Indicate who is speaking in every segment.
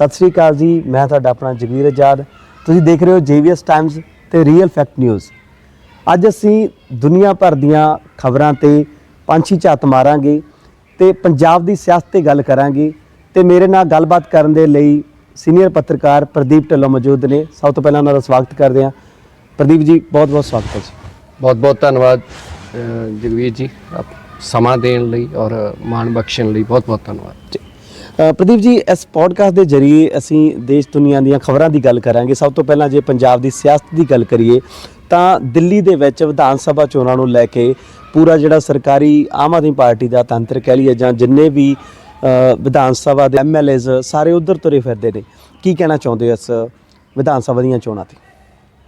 Speaker 1: ਸਤਿ ਸ੍ਰੀ ਅਕਾਲ ਜੀ ਮੈਂ ਤੁਹਾਡਾ ਆਪਣਾ ਜਗਵੀਰ ਆਜ਼ਾਦ। ਤੁਸੀਂ ਦੇਖ ਰਹੇ ਹੋ ਜੀਵੀਐਸ ਟਾਈਮਜ਼ ਤੇ ਰੀਅਲ ਫੈਕਟ ਨਿਊਜ਼ ਅੱਜ ਅਸੀਂ ਦੁਨੀਆ ਭਰ ਦੀਆਂ ਖਬਰਾਂ ਤੇ ਪੰਛੀ ਝਾਤ ਮਾਰਾਂਗੇ ਤੇ ਪੰਜਾਬ ਦੀ ਸਿਆਸਤ ਤੇ ਗੱਲ ਕਰਾਂਗੇ ਤੇ ਮੇਰੇ ਨਾਲ ਗੱਲਬਾਤ ਕਰਨ ਦੇ ਲਈ ਸੀਨੀਅਰ ਪੱਤਰਕਾਰ ਪ੍ਰਦੀਪ ਢਿੱਲੋਂ ਮੌਜੂਦ ਨੇ। ਸਭ ਤੋਂ ਪਹਿਲਾਂ ਉਹਨਾਂ ਦਾ ਸਵਾਗਤ ਕਰਦੇ ਹਾਂ। ਪ੍ਰਦੀਪ ਜੀ ਬਹੁਤ ਬਹੁਤ ਸਵਾਗਤ ਹੈ ਜੀ।
Speaker 2: ਬਹੁਤ ਬਹੁਤ ਧੰਨਵਾਦ ਜਗਵੀਰ ਜੀ ਸਮਾਂ ਦੇਣ ਲਈ ਔਰ ਮਾਣ ਬਖਸ਼ਣ ਲਈ ਬਹੁਤ ਬਹੁਤ ਧੰਨਵਾਦ।
Speaker 1: ਜੀ। ਪ੍ਰਦੀਪ ਜੀ, ਇਸ ਪੋਡਕਾਸਟ ਦੇ ਜ਼ਰੀਏ ਅਸੀਂ ਦੇਸ਼ ਦੁਨੀਆ ਦੀਆਂ ਖਬਰਾਂ ਦੀ ਗੱਲ ਕਰਾਂਗੇ। ਸਭ ਤੋਂ ਪਹਿਲਾਂ ਜੇ ਪੰਜਾਬ ਦੀ ਸਿਆਸਤ ਦੀ ਗੱਲ ਕਰੀਏ, ਤਾਂ ਦਿੱਲੀ ਦੇ ਵਿੱਚ ਵਿਧਾਨ ਸਭਾ ਚੋਣਾਂ ਨੂੰ ਲੈ ਕੇ ਪੂਰਾ ਜਿਹੜਾ ਸਰਕਾਰੀ ਆਮ ਆਦਮੀ ਪਾਰਟੀ ਦਾ ਤੰਤਰ ਕਹਿ ਲਈਏ ਜਾਂ ਜਿੰਨੇ ਵੀ ਵਿਧਾਨ ਸਭਾ ਦੇ ਐਮਐਲਏਜ਼ ਸਾਰੇ ਉਧਰ ਤੁਰੇ ਫਿਰਦੇ ਨੇ। ਕੀ ਕਹਿਣਾ ਚਾਹੁੰਦੇ ਹੋ ਇਸ ਵਿਧਾਨ ਸਭਾ ਦੀਆਂ ਚੋਣਾਂ ਤੇ?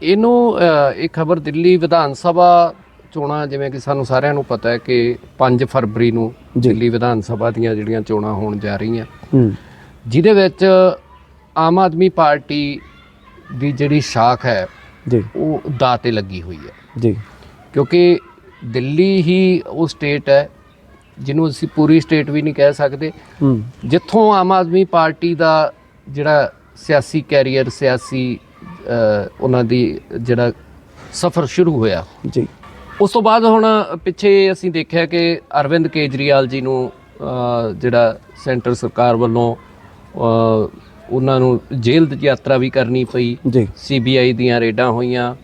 Speaker 2: ਇਹਨੂੰ ਇਹ ਖਬਰ ਦਿੱਲੀ ਵਿਧਾਨ ਸਭਾ ਚੋਣਾਂ ਜਿਵੇਂ ਕਿ ਸਾਨੂੰ ਸਾਰਿਆਂ ਨੂੰ ਪਤਾ ਹੈ ਕਿ 5 ਫਰਵਰੀ ਨੂੰ। ਦਿੱਲੀ ਵਿਧਾਨ ਸਭਾ ਦੀਆਂ ਜਿਹੜੀਆਂ ਚੋਣਾਂ ਹੋਣ ਜਾ ਰਹੀਆਂ। ਜਿਹਦੇ ਵਿੱਚ ਆਮ ਆਦਮੀ ਪਾਰਟੀ ਦੀ ਜਿਹੜੀ ਸ਼ਾਖ ਹੈ
Speaker 1: ਜੀ।
Speaker 2: ਉਹ ਦਾਅ ਤੇ ਲੱਗੀ ਹੋਈ ਹੈ।
Speaker 1: ਜੀ।
Speaker 2: ਕਿਉਂਕਿ ਦਿੱਲੀ ਹੀ ਉਹ ਸਟੇਟ ਹੈ ਜਿਹਨੂੰ ਅਸੀਂ ਪੂਰੀ ਸਟੇਟ ਵੀ ਨਹੀਂ ਕਹਿ ਸਕਦੇ। ਜਿੱਥੋਂ ਆਮ ਆਦਮੀ ਪਾਰਟੀ ਦਾ ਜਿਹੜਾ ਸਿਆਸੀ ਕੈਰੀਅਰ ਸਿਆਸੀ ਉਹਨਾਂ ਦੀ ਜਿਹੜਾ ਸਫ਼ਰ ਸ਼ੁਰੂ ਹੋਇਆ
Speaker 1: ਜੀ।
Speaker 2: ਉਸ ਤੋਂ ਬਾਅਦ ਹੁਣ ਪਿੱਛੇ ਅਸੀਂ ਦੇਖਿਆ ਕਿ ਅਰਵਿੰਦ ਕੇਜਰੀਵਾਲ ਜੀ ਨੂੰ ਜਿਹੜਾ ਸੈਂਟਰ ਸਰਕਾਰ ਵੱਲੋਂ ਉਹਨਾਂ ਨੂੰ ਜੇਲ੍ਹ ਦੀ ਯਾਤਰਾ ਵੀ ਕਰਨੀ ਪਈ।
Speaker 1: ਜੀ।
Speaker 2: ਸੀਬੀਆਈ ਦੀਆਂ ਰੇਡਾਂ ਹੋਈਆਂ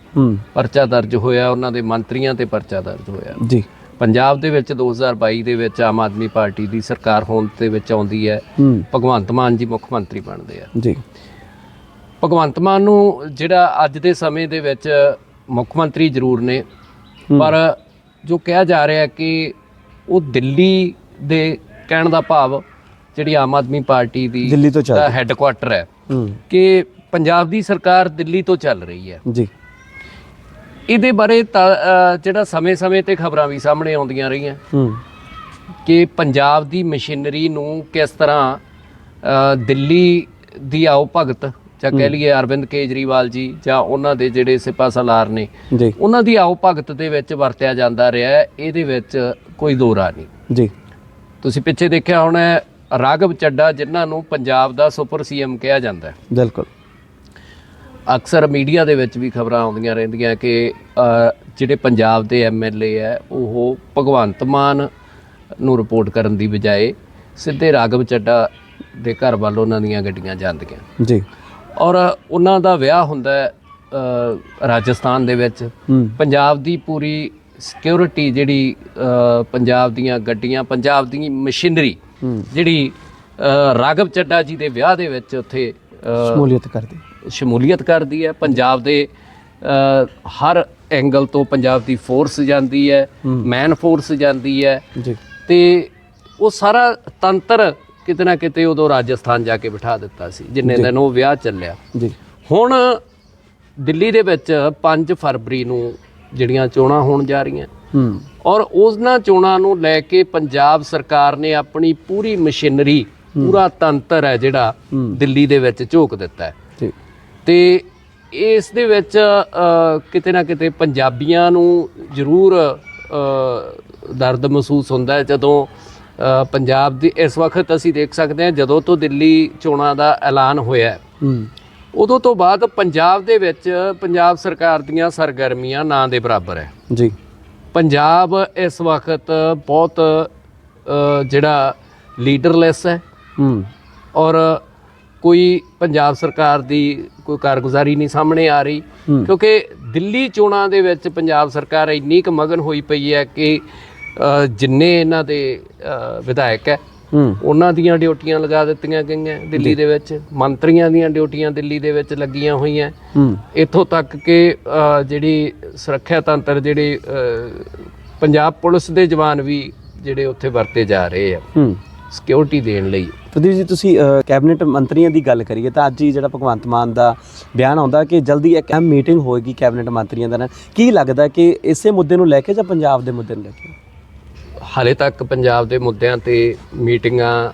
Speaker 2: ਪਰਚਾ ਦਰਜ ਹੋਇਆ ਉਹਨਾਂ ਦੇ ਮੰਤਰੀਆਂ ਤੇ ਪਰਚਾ ਦਰਜ ਹੋਇਆ।
Speaker 1: ਜੀ।
Speaker 2: ਪੰਜਾਬ ਦੇ ਵਿੱਚ 2022 ਦੇ ਵਿੱਚ ਆਮ ਆਦਮੀ ਪਾਰਟੀ ਦੀ ਸਰਕਾਰ ਹੋਣ ਦੇ ਵਿੱਚ ਆਉਂਦੀ ਹੈ। ਭਗਵੰਤ ਮਾਨ ਜੀ ਮੁੱਖ ਮੰਤਰੀ ਬਣਦੇ ਆ।
Speaker 1: ਜੀ।
Speaker 2: ਭਗਵੰਤ ਮਾਨ ਨੂੰ ਜਿਹੜਾ ਅੱਜ ਦੇ ਸਮੇਂ ਦੇ ਵਿੱਚ ਮੁੱਖ ਮੰਤਰੀ ਜ਼ਰੂਰ ਨੇ। ਪਰ ਜੋ ਕਿਹਾ ਜਾ ਰਿਹਾ ਹੈ ਕਿ ਉਹ ਦਿੱਲੀ ਦੇ ਕਹਿਣ ਦਾ ਭਾਵ ਜਿਹੜੀ ਆਮ ਆਦਮੀ ਪਾਰਟੀ ਦੀ
Speaker 1: ਦਿੱਲੀ ਤੋਂ ਚੱਲ
Speaker 2: ਦਾ ਹੈੱਡਕੁਆਟਰ ਹੈ। ਕਿ ਪੰਜਾਬ ਦੀ ਸਰਕਾਰ ਦਿੱਲੀ ਤੋਂ ਚੱਲ ਰਹੀ ਹੈ।
Speaker 1: ਜੀ।
Speaker 2: ਇਹਦੇ ਬਾਰੇ ਜਿਹੜਾ ਸਮੇਂ-ਸਮੇਂ ਤੇ ਖਬਰਾਂ ਵੀ ਸਾਹਮਣੇ ਆਉਂਦੀਆਂ ਰਹੀਆਂ।
Speaker 1: ਹੂੰ।
Speaker 2: ਕਿ ਪੰਜਾਬ ਦੀ ਮਸ਼ੀਨਰੀ ਨੂੰ ਕਿਸ ਤਰ੍ਹਾਂ ਦਿੱਲੀ ਦੀ ਆਓ ਭਗਤ ਜਾਂ ਕਹਿ ਲਈਏ ਅਰਵਿੰਦ ਕੇਜਰੀਵਾਲ ਜੀ ਜਾਂ ਉਹਨਾਂ ਦੇ ਜਿਹੜੇ ਸਿਪਾ ਸਲਾਰ ਨੇ
Speaker 1: ਜੀ।
Speaker 2: ਉਹਨਾਂ ਦੀ ਆਓ ਭਗਤ ਦੇ ਵਿੱਚ ਵਰਤਿਆ ਜਾਂਦਾ ਰਿਹਾ ਹੈ ਇਹਦੇ ਵਿੱਚ ਕੋਈ ਦੋ ਰਾਹ ਨਹੀਂ।
Speaker 1: ਜੀ।
Speaker 2: ਤੁਸੀਂ ਪਿੱਛੇ ਦੇਖਿਆ ਹੋਣਾ ਰਾਘਵ ਚੱਡਾ ਜਿਨ੍ਹਾਂ ਨੂੰ ਪੰਜਾਬ ਦਾ ਸੁਪਰ ਸੀਐਮ ਕਿਹਾ ਜਾਂਦਾ ਹੈ।
Speaker 1: ਬਿਲਕੁਲ।
Speaker 2: ਅਕਸਰ ਮੀਡੀਆ ਦੇ ਵਿੱਚ ਵੀ ਖਬਰਾਂ ਆਉਂਦੀਆਂ ਰਹਿੰਦੀਆਂ ਕਿ ਜਿਹੜੇ ਪੰਜਾਬ ਦੇ ਐਮਐਲਏ ਹੈ ਉਹ ਭਗਵੰਤ ਮਾਨ ਨੂੰ ਰਿਪੋਰਟ ਕਰਨ ਦੀ ਬਜਾਏ ਸਿੱਧੇ ਰਾਘਵ ਚੱਡਾ ਦੇ ਘਰ ਵੱਲ ਉਹਨਾਂ ਦੀਆਂ ਗੱਡੀਆਂ ਜਾਂਦੀਆਂ।
Speaker 1: ਜੀ।
Speaker 2: ਔਰ ਉਹਨਾਂ ਦਾ ਵਿਆਹ ਹੁੰਦਾ ਹੈ ਅ, ਰਾਜਸਥਾਨ ਦੇ ਵਿੱਚ। ਪੰਜਾਬ ਦੀ ਪੂਰੀ ਸਿਕਿਉਰਿਟੀ ਜਿਹੜੀ ਅ, ਪੰਜਾਬ ਦੀਆਂ ਗੱਡੀਆਂ ਪੰਜਾਬ ਦੀ ਮਸ਼ੀਨਰੀ ਜਿਹੜੀ ਅ, ਰਾਘਵ ਚੱਡਾ ਜੀ ਦੇ ਵਿਆਹ ਦੇ ਵਿੱਚ ਉੱਥੇ ਅ,
Speaker 1: ਸ਼ਮੂਲੀਅਤ ਕਰਦੀ।
Speaker 2: ਸ਼ਮੂਲੀਅਤ ਕਰਦੀ ਹੈ। ਪੰਜਾਬ ਦੇ ਅ, ਹਰ ਐਂਗਲ ਤੋਂ ਪੰਜਾਬ ਦੀ ਫੋਰਸ ਜਾਂਦੀ ਹੈ ਮੈਨ ਫੋਰਸ ਜਾਂਦੀ ਹੈ।
Speaker 1: ਜੀ।
Speaker 2: ਤੇ ਉਹ ਸਾਰਾ ਤੰਤਰ ਕਿਤੇ ਨਾ ਕਿਤੇ ਉਦੋਂ ਰਾਜਸਥਾਨ ਜਾ ਕੇ ਬਿਠਾ ਦਿੱਤਾ ਸੀ ਜਿੰਨੇ ਦਿਨ ਉਹ ਵਿਆਹ ਚੱਲਿਆ।
Speaker 1: ਜੀ।
Speaker 2: ਹੁਣ ਦਿੱਲੀ ਦੇ ਵਿੱਚ 5 ਫਰਵਰੀ ਨੂੰ ਜਿਹੜੀਆਂ ਚੋਣਾਂ ਹੋਣ ਜਾ ਰਹੀਆਂ।
Speaker 1: ਹੂੰ।
Speaker 2: ਔਰ ਉਹਨਾਂ ਚੋਣਾਂ ਨੂੰ ਲੈ ਕੇ ਪੰਜਾਬ ਸਰਕਾਰ ਨੇ ਆਪਣੀ ਪੂਰੀ ਮਸ਼ੀਨਰੀ ਪੂਰਾ ਤੰਤਰ ਹੈ ਜਿਹੜਾ। ਦਿੱਲੀ ਦੇ ਵਿੱਚ ਝੋਕ ਦਿੱਤਾ ਹੈ।
Speaker 1: ਜੀ।
Speaker 2: ਤੇ ਇਸ ਦੇ ਵਿੱਚ ਕਿਤੇ ਨਾ ਕਿਤੇ ਪੰਜਾਬੀਆਂ ਨੂੰ ਜ਼ਰੂਰ ਦਰਦ ਮਹਿਸੂਸ ਹੁੰਦਾ ਜਦੋਂ ਪੰਜਾਬ ਦੀ ਇਸ ਵਕਤ ਅਸੀਂ ਦੇਖ ਸਕਦੇ ਹਾਂ ਜਦੋਂ ਤੋਂ ਦਿੱਲੀ ਚੋਣਾਂ ਦਾ ਐਲਾਨ ਹੋਇਆ ਉਦੋਂ ਤੋਂ ਬਾਅਦ ਪੰਜਾਬ ਦੇ ਵਿੱਚ ਪੰਜਾਬ ਸਰਕਾਰ ਦੀਆਂ ਸਰਗਰਮੀਆਂ ਨਾਂ ਦੇ ਬਰਾਬਰ ਹੈ।
Speaker 1: ਜੀ।
Speaker 2: ਪੰਜਾਬ ਇਸ ਵਕਤ ਬਹੁਤ ਜਿਹੜਾ ਲੀਡਰਲੈਸ ਹੈ।
Speaker 1: ਹੂੰ।
Speaker 2: ਔਰ ਕੋਈ ਪੰਜਾਬ ਸਰਕਾਰ ਦੀ ਕੋਈ ਕਾਰਗੁਜ਼ਾਰੀ ਨਹੀਂ ਸਾਹਮਣੇ ਆ ਰਹੀ। ਕਿਉਂਕਿ ਦਿੱਲੀ ਚੋਣਾਂ ਦੇ ਵਿੱਚ ਪੰਜਾਬ ਸਰਕਾਰ ਇੰਨੀ ਕੁ ਮਗਨ ਹੋਈ ਪਈ ਹੈ ਕਿ ਅ, ਜਿੰਨੇ ਇਹਨਾਂ ਦੇ ਅ, ਵਿਧਾਇਕ ਹੈ
Speaker 1: ਹੂੰ।
Speaker 2: ਉਹਨਾਂ ਦੀਆਂ ਡਿਊਟੀਆਂ ਲਗਾ ਦਿੱਤੀਆਂ ਗਈਆਂ ਦਿੱਲੀ ਦੇ ਵਿੱਚ। ਮੰਤਰੀਆਂ ਦੀਆਂ ਡਿਊਟੀਆਂ ਦਿੱਲੀ ਦੇ ਵਿੱਚ ਲੱਗੀਆਂ ਹੋਈਆਂ।
Speaker 1: ਹੂੰ।
Speaker 2: ਇੱਥੋਂ ਤੱਕ ਕਿ ਅ, ਜਿਹੜੀ ਸੁਰੱਖਿਆ ਤੰਤਰ ਜਿਹੜੇ ਅ, ਪੰਜਾਬ ਪੁਲਿਸ ਦੇ ਜਵਾਨ ਵੀ ਜਿਹੜੇ ਉੱਥੇ ਵਰਤੇ ਜਾ ਰਹੇ ਆ।
Speaker 1: ਹੂੰ।
Speaker 2: ਸਿਕਿਉਰਿਟੀ ਦੇਣ ਲਈ।
Speaker 1: ਪ੍ਰਦੀਪ ਜੀ ਤੁਸੀਂ ਅ, ਕੈਬਨਿਟ ਮੰਤਰੀਆਂ ਦੀ ਗੱਲ ਕਰੀਏ ਤਾਂ ਅੱਜ ਹੀ ਜਿਹੜਾ ਭਗਵੰਤ ਮਾਨ ਦਾ ਬਿਆਨ ਆਉਂਦਾ ਕਿ ਜਲਦੀ ਇੱਕ ਅਹਿਮ ਮੀਟਿੰਗ ਹੋਏਗੀ ਕੈਬਨਿਟ ਮੰਤਰੀਆਂ ਦਾ ਨਾਲ। ਕੀ ਲੱਗਦਾ ਕਿ ਇਸੇ ਮੁੱਦੇ ਨੂੰ ਲੈ ਕੇ ਜਾਂ ਪੰਜਾਬ ਦੇ ਮੁੱਦੇ ਨੂੰ ਲੈ ਕੇ?
Speaker 2: ਹਾਲੇ ਤੱਕ ਪੰਜਾਬ ਦੇ ਮੁੱਦਿਆਂ ਤੇ ਮੀਟਿੰਗਾਂ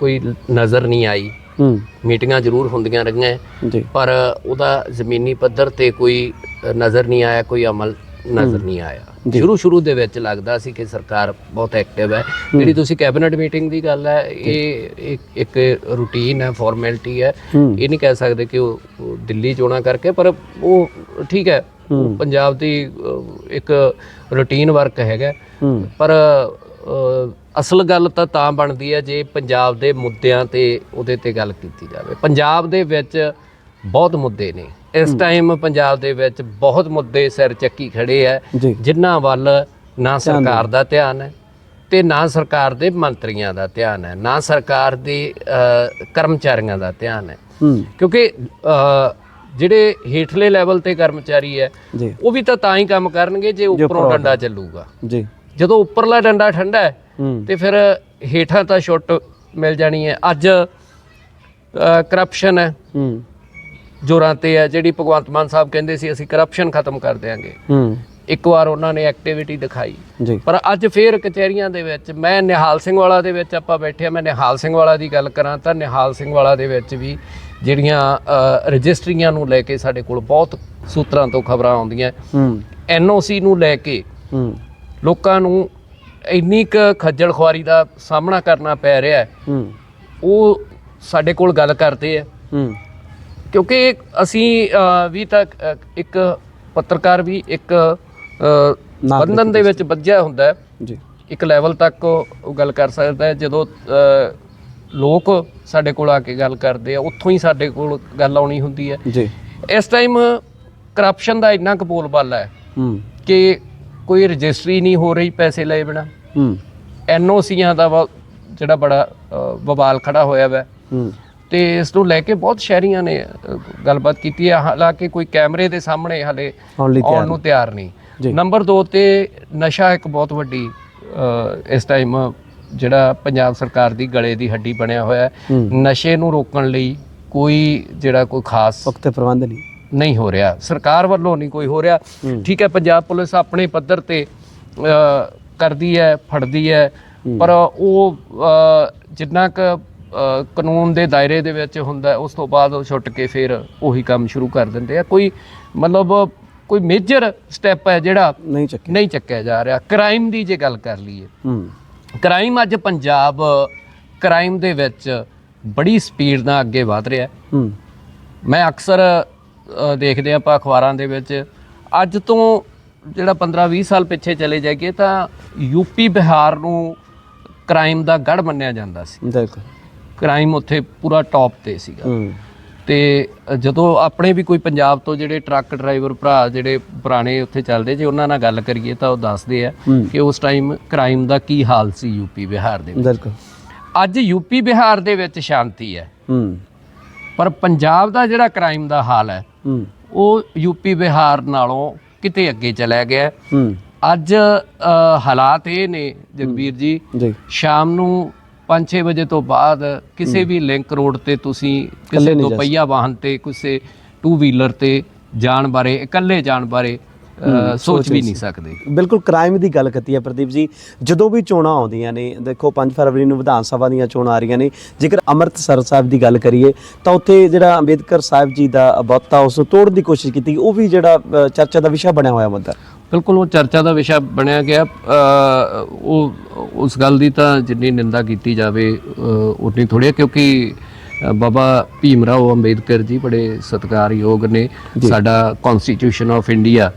Speaker 2: ਕੋਈ ਨਜ਼ਰ ਨਹੀਂ ਆਈ।
Speaker 1: ਹੂੰ।
Speaker 2: ਮੀਟਿੰਗਾਂ ਜ਼ਰੂਰ ਹੁੰਦੀਆਂ ਰਹੀਆਂ।
Speaker 1: ਜੀ।
Speaker 2: ਪਰ ਉਹਦਾ ਜ਼ਮੀਨੀ ਪੱਧਰ ਤੇ ਕੋਈ ਨਜ਼ਰ ਨਹੀਂ ਆਇਆ ਕੋਈ ਅਮਲ ਨਜ਼ਰ ਨਹੀਂ ਆਇਆ। ਸ਼ੁਰੂ ਸ਼ੁਰੂ ਦੇ ਵਿੱਚ ਲੱਗਦਾ ਸੀ ਕਿ ਸਰਕਾਰ ਬਹੁਤ ਐਕਟਿਵ ਹੈ। ਜਿਹੜੀ ਤੁਸੀਂ ਕੈਬਨਿਟ ਮੀਟਿੰਗ ਦੀ ਗੱਲ ਹੈ ਇਹ ਇੱਕ- ਰੂਟੀਨ ਹੈ ਫਾਰਮੈਲਿਟੀ ਹੈ। ਇਹ ਨਹੀਂ ਕਹਿ ਸਕਦੇ ਕਿ ਉਹ ਉਹ ਦਿੱਲੀ ਚੋਣਾਂ ਕਰਕੇ ਪਰ ਉਹ ਠੀਕ ਹੈ। ਉਹ ਪੰਜਾਬ ਦੀ ਇੱਕ ਰੂਟੀਨ ਵਰਕ ਹੈਗਾ। ਪਰ ਅਸਲ ਗੱਲ ਤਾਂ ਤਾਂ ਬਣਦੀ ਹੈ ਜੇ ਪੰਜਾਬ ਦੇ ਮੁੱਦਿਆਂ ਤੇ ਉਹਦੇ ਤੇ ਗੱਲ ਕੀਤੀ ਜਾਵੇ। ਪੰਜਾਬ ਦੇ ਵਿੱਚ ਬਹੁਤ ਮੁੱਦੇ ਨੇ। ਇਸ ਟਾਈਮ ਪੰਜਾਬ ਦੇ ਵਿੱਚ ਬਹੁਤ ਮੁੱਦੇ ਸਿਰ ਚੱਕੀ ਖੜੇ
Speaker 1: ਜੀ।
Speaker 2: ਜਿਨ੍ਹਾਂ ਵੱਲ ਨਾ ਸਰਕਾਰ ਦਾ ਧਿਆਨ ਹੈ ਤੇ ਨਾ ਸਰਕਾਰ ਦੇ ਮੰਤਰੀਆਂ ਦਾ ਧਿਆਨ ਹੈ। ਨਾ ਸਰਕਾਰ ਦੇ ਕਰਮਚਾਰੀਆਂ ਦਾ ਧਿਆਨ ਹੈ। ਕਿਉਂਕਿ ਜਿਹੜੇ ਹੇਠਲੇ ਲੈਵਲ ਤੇ ਕਰਮਚਾਰੀ ਹੈ ਉਹ ਵੀ ਤਾਂ ਤਾਂ ਹੀ ਕੰਮ ਕਰਨਗੇ ਜੇ ਉੱਪਰੋਂ ਡੰਡਾ ਚੱਲੂਗਾ।
Speaker 1: ਜੀ।
Speaker 2: ਜਦੋਂ ਉੱਪਰਲਾ ਡੰਡਾ ਠੰਡਾ ਹੈ ਤੇ ਫਿਰ ਹੇਠਾਂ ਤਾਂ ਛੁੱਟ ਮਿਲ ਜਾਣੀ ਹੈ। ਅੱਜ ਕਰਪਸ਼ਨ ਹੈ। ਜੋਰਾਂ ਤੇ ਹੈ ਜਿਹੜੀ ਭਗਵੰਤ ਮਾਨ ਸਾਹਿਬ ਕਹਿੰਦੇ ਸੀ ਅਸੀਂ ਕਰਪਸ਼ਨ ਖਤਮ ਕਰ ਦਿਆਂਗੇ।
Speaker 1: ਹੂੰ।
Speaker 2: ਇੱਕ ਵਾਰ ਉਹਨਾਂ ਨੇ ਐਕਟੀਵਿਟੀ ਦਿਖਾਈ। ਪਰ ਅੱਜ ਫੇਰ ਕਚਹਿਰੀਆਂ ਦੇ ਵਿੱਚ ਮੈਂ ਨਿਹਾਲ ਸਿੰਘ ਵਾਲਾ ਦੇ ਵਿੱਚ ਆਪਾਂ ਬੈਠੇ ਆ ਮੈਂ ਨਿਹਾਲ ਸਿੰਘ ਵਾਲਾ ਦੀ ਗੱਲ ਕਰਾਂ ਤਾਂ ਨਿਹਾਲ ਸਿੰਘ ਵਾਲਾ ਦੇ ਵਿੱਚ ਵੀ ਜਿਹੜੀਆਂ ਰਜਿਸਟਰੀਆਂ ਨੂੰ ਲੈ ਕੇ ਸਾਡੇ ਕੋਲ ਬਹੁਤ ਸੂਤਰਾਂ ਤੋਂ ਖਬਰਾਂ ਆਉਂਦੀਆਂ।
Speaker 1: ਹੂੰ।
Speaker 2: ਐਨਓਸੀ ਨੂੰ ਲੈ ਕੇ ਲੋਕਾਂ ਨੂੰ ਇੰਨੀ ਕੁ ਖੱਜਲ ਖੁਆਰੀ ਦਾ ਸਾਹਮਣਾ ਕਰਨਾ ਪੈ ਰਿਹਾ ਹੈ। ਉਹ ਸਾਡੇ ਕੋਲ ਗੱਲ ਕਰਦੇ ਆ।
Speaker 1: ਹੂੰ।
Speaker 2: ਕਿਉਂਕਿ ਅਸੀਂ ਵੀ ਤਾਂ ਇੱਕ ਪੱਤਰਕਾਰ ਵੀ ਇੱਕ ਬੰਧਨ ਦੇ ਵਿੱਚ ਵੱਜਿਆ ਹੁੰਦਾ ਹੈ।
Speaker 1: ਜੀ।
Speaker 2: ਇੱਕ ਲੈਵਲ ਤੱਕ ਉਹ ਗੱਲ ਕਰ ਸਕਦਾ ਹੈ। ਜਦੋਂ ਲੋਕ ਸਾਡੇ ਕੋਲ ਆ ਕੇ ਗੱਲ ਕਰਦੇ ਆ ਉੱਥੋਂ ਹੀ ਸਾਡੇ ਕੋਲ ਗੱਲ ਆਉਣੀ ਹੁੰਦੀ ਹੈ।
Speaker 1: ਜੀ।
Speaker 2: ਇਸ ਟਾਈਮ ਕਰਪਸ਼ਨ ਦਾ ਇੰਨਾ ਕੁ ਬੋਲਬਾਲਾ ਹੈ
Speaker 1: ਹੂੰ।
Speaker 2: ਕਿ ਕੋਈ ਰਜਿਸਟਰੀ ਨਹੀਂ ਹੋ ਰਹੀ ਪੈਸੇ ਲਏ ਬਿਨਾ।
Speaker 1: ਹੂੰ।
Speaker 2: ਐਨਓਸੀਆਂ ਦਾ ਜਿਹੜਾ ਬੜਾ ਬਵਾਲ ਖੜਾ ਹੋਇਆ ਵੈ।
Speaker 1: ਹੂੰ।
Speaker 2: ਤੇ ਇਸ ਨੂੰ ਲੈ ਕੇ ਬਹੁਤ ਸ਼ਹਿਰੀਆਂ ਨੇ ਗੱਲਬਾਤ ਕੀਤੀ ਹੈ। ਹਾਲਾਂਕਿ ਕੋਈ ਕੈਮਰੇ ਦੇ ਸਾਹਮਣੇ ਹਲੇ
Speaker 1: ਆਉਣ
Speaker 2: ਨੂੰ ਤਿਆਰ ਨਹੀਂ। ਨੰਬਰ 2 ਤੇ ਨਸ਼ਾ ਇੱਕ ਬਹੁਤ ਵੱਡੀ ਇਸ ਟਾਈਮ ਜਿਹੜਾ ਪੰਜਾਬ ਸਰਕਾਰ ਦੀ ਗਲੇ ਦੀ ਹੱਡੀ ਬਣਿਆ ਹੋਇਆ ਹੈ ਨਸ਼ੇ ਨੂੰ ਰੋਕਣ ਲਈ ਕੋਈ ਜਿਹੜਾ ਕੋਈ ਖਾਸ
Speaker 1: ਵਕਤ ਪ੍ਰਬੰਧ ਨਹੀਂ।
Speaker 2: ਨਹੀਂ ਹੋ ਰਿਹਾ। ਸਰਕਾਰ ਵੱਲੋਂ ਨਹੀਂ ਕੋਈ ਹੋ ਰਿਹਾ। ਠੀਕ ਹੈ ਪੰਜਾਬ ਪੁਲਿਸ ਆਪਣੇ ਪੱਧਰ ਤੇ ਕਰਦੀ ਹੈ ਫੜਦੀ ਹੈ ਪਰ ਉਹ ਜਿੰਨਾ ਕ ਕਾਨੂੰਨ ਦੇ ਦਾਇਰੇ ਦੇ ਵਿੱਚ ਹੁੰਦਾ ਉਸ ਤੋਂ ਬਾਅਦ ਉਹ ਛੁੱਟ ਕੇ ਫਿਰ ਉਹੀ ਕੰਮ ਸ਼ੁਰੂ ਕਰ ਦਿੰਦੇ ਆ। ਕੋਈ ਮਤਲਬ ਕੋਈ ਮੇਜਰ ਸਟੈਪ ਹੈ ਜਿਹੜਾ
Speaker 1: ਨਹੀਂ ਚੱਕਿਆ।
Speaker 2: ਜਾ ਰਿਹਾ। ਕ੍ਰਾਈਮ ਦੀ ਜੇ ਗੱਲ ਕਰ ਲਈਏ ਕ੍ਰਾਈਮ ਅੱਜ ਪੰਜਾਬ ਕ੍ਰਾਈਮ ਦੇ ਵਿੱਚ ਬੜੀ ਸਪੀਡ ਨਾਲ ਅੱਗੇ ਵਧ ਰਿਹਾ ਹੈ। ਮੈਂ ਅਕਸਰ ਦੇਖਦੇ ਆਪਾਂ ਅਖਬਾਰਾਂ ਦੇ ਵਿੱਚ ਅੱਜ ਤੋਂ ਜਿਹੜਾ 15-20 ਸਾਲ ਪਿੱਛੇ ਚਲੇ ਜਾਈਏ ਤਾਂ ਯੂਪੀ ਬਿਹਾਰ ਨੂੰ ਕ੍ਰਾਈਮ ਦਾ ਗੜ ਮੰਨਿਆ ਜਾਂਦਾ ਸੀ। ਕ੍ਰਾਈਮ ਉੱਥੇ ਪੂਰਾ ਟੌਪ ਤੇ ਸੀਗਾ। ਤੇ ਜਦੋਂ ਆਪਣੇ ਵੀ ਕੋਈ ਪੰਜਾਬ ਤੋਂ ਜਿਹੜੇ ਟਰੱਕ ਡਰਾਈਵਰ ਭਰਾ ਜਿਹੜੇ ਪੁਰਾਣੇ ਉੱਥੇ ਚੱਲਦੇ ਜੇ ਉਹਨਾਂ ਨਾਲ ਗੱਲ ਕਰੀਏ ਤਾਂ ਉਹ ਦੱਸਦੇ ਆ ਕਿ ਉਸ ਟਾਈਮ ਕ੍ਰਾਈਮ ਦਾ ਕੀ ਹਾਲ ਸੀ ਯੂਪੀ ਬਿਹਾਰ ਦੇ ਵਿੱਚ।
Speaker 1: ਬਿਲਕੁਲ।
Speaker 2: ਅੱਜ ਯੂਪੀ ਬਿਹਾਰ ਦੇ ਵਿੱਚ ਸ਼ਾਂਤੀ ਹੈ। ਪਰ ਪੰਜਾਬ ਦਾ ਜਿਹੜਾ ਕ੍ਰਾਈਮ ਦਾ ਹਾਲ ਹੈ ਉਹ ਯੂਪੀ ਬਿਹਾਰ ਨਾਲੋਂ ਕਿਤੇ ਅੱਗੇ ਚਲਾ ਗਿਆ ਅੱਜ ਹਾਲਾਤ ਇਹ ਨੇ ਜਗਵੀਰ ਜੀ। ਸ਼ਾਮ ਨੂੰ 5-6 ਵਜੇ ਤੋਂ ਬਾਅਦ ਕਿਸੇ ਵੀ ਲਿੰਕ ਰੋਡ ਤੇ ਤੁਸੀਂ ਕਿਸੇ
Speaker 1: ਜਾ
Speaker 2: ਦੁਪਹੀਆ ਵਾਹਨ ਤੇ ਕਿਸੇ ਟੂ ਵੀਲਰ ਤੇ ਜਾਣ ਬਾਰੇ ਇਕੱਲੇ ਜਾਣ ਬਾਰੇ ਸੋਚ ਵੀ ਨਹੀਂ ਸਕਦੇ।
Speaker 1: ਬਿਲਕੁਲ ਕ੍ਰਾਈਮ ਦੀ ਗੱਲ ਕੀਤੀ ਹੈ ਪ੍ਰਦੀਪ ਜੀ। ਜਦੋਂ ਵੀ ਚੋਣਾਂ ਆਉਂਦੀਆਂ ਨੇ ਦੇਖੋ 5 ਫਰਵਰੀ ਨੂੰ ਵਿਧਾਨ ਸਭਾ ਦੀਆਂ ਚੋਣਾਂ ਆ ਰਹੀਆਂ ਨੇ ਜੇਕਰ ਅੰਮ੍ਰਿਤਸਰ ਸਾਹਿਬ ਦੀ ਗੱਲ ਕਰੀਏ ਤਾਂ ਉੱਥੇ ਜਿਹੜਾ ਅੰਬੇਦਕਰ ਸਾਹਿਬ ਜੀ ਦਾ ਆ ਉਸ ਨੂੰ ਤੋੜਨ ਦੀ ਕੋਸ਼ਿਸ਼ ਕੀਤੀ ਉਹ ਵੀ ਜਿਹੜਾ ਚਰਚਾ ਦਾ ਵਿਸ਼ਾ ਬਣਿਆ ਹੋਇਆ ਮੁੱਦਾ।
Speaker 2: ਬਿਲਕੁਲ ਉਹ ਚਰਚਾ ਦਾ ਵਿਸ਼ਾ ਬਣਿਆ ਗਿਆ। ਉਹ ਉਸ ਗੱਲ ਦੀ ਤਾਂ ਜਿੰਨੀ ਨਿੰਦਾ ਕੀਤੀ ਜਾਵੇ ਉਨੀ ਥੋੜੀ ਹੈ ਕਿਉਂਕਿ ਬਾਬਾ ਭੀਮ ਰਾਓ ਅੰਬੇਦਕਰ ਜੀ ਬੜੇ ਸਤਿਕਾਰਯੋਗ ਨੇ। ਸਾਡਾ ਕਨਸਟੀਟਿਊਸ਼ਨ ਆਫ ਇੰਡੀਆ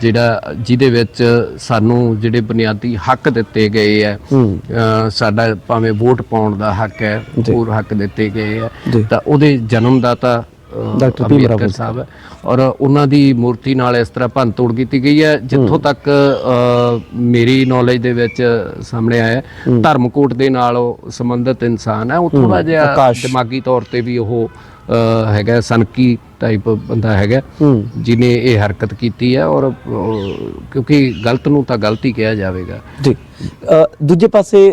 Speaker 2: ਜਿਹੜਾ ਜਿਹਦੇ ਵਿੱਚ ਸਾਨੂੰ ਜਿਹੜੇ ਬੁਨਿਆਦੀ ਹੱਕ ਦਿੱਤੇ ਗਏ ਅ, ਸਾਡਾ ਭਾਵੇਂ ਵੋਟ ਪਾਉਣ ਦਾ ਹੱਕ ਹੈ ਹੋਰ ਹੱਕ ਦਿੱਤੇ ਗਏ
Speaker 1: ਜੀ।
Speaker 2: ਤਾਂ ਉਹਦੇ ਜਨਮ ਦਾਤਾ ਅ,
Speaker 1: ਡਾਕਟਰ ਭੀਮ ਰਾਓ
Speaker 2: ਅੰਬੇਦਕਰ ਸਾਹਿਬ। ਹੈ ਔਰ ਉਹਨਾਂ ਦੀ ਮੂਰਤੀ ਨਾਲ ਇਸ ਤਰ੍ਹਾਂ ਭੰਨ ਤੋੜ ਕੀਤੀ ਗਈ ਹੈ ਜਿੱਥੋਂ ਤੱਕ ਮੇਰੀ ਨੌਲੇਜ ਦੇ ਵਿੱਚ ਸਾਹਮਣੇ ਆਇਆ ਹੈ, ਧਰਮ ਕੋਟ ਦੇ ਨਾਲ ਉਹ ਸੰਬੰਧਿਤ ਇਨਸਾਨ ਹੈ। ਉਹ ਥੋੜਾ ਜਿਹਾ। ਦਿਮਾਗੀ ਤੌਰ ਤੇ ਵੀ ਉਹ ਹੈਗਾ ਸਨਕੀ ਟਾਈਪ ਬੰਦਾ ਹੈਗਾ ਜਿਨੇ ਇਹ ਹਰਕਤ ਕੀਤੀ ਹੈ। ਔਰ ਕਿਉਂਕਿ ਗਲਤ ਨੂੰ ਤਾਂ ਗਲਤ ਕਿਹਾ ਜਾਵੇਗਾ।
Speaker 1: ਜੀ। ਅ, ਦੂਜੇ ਪਾਸੇ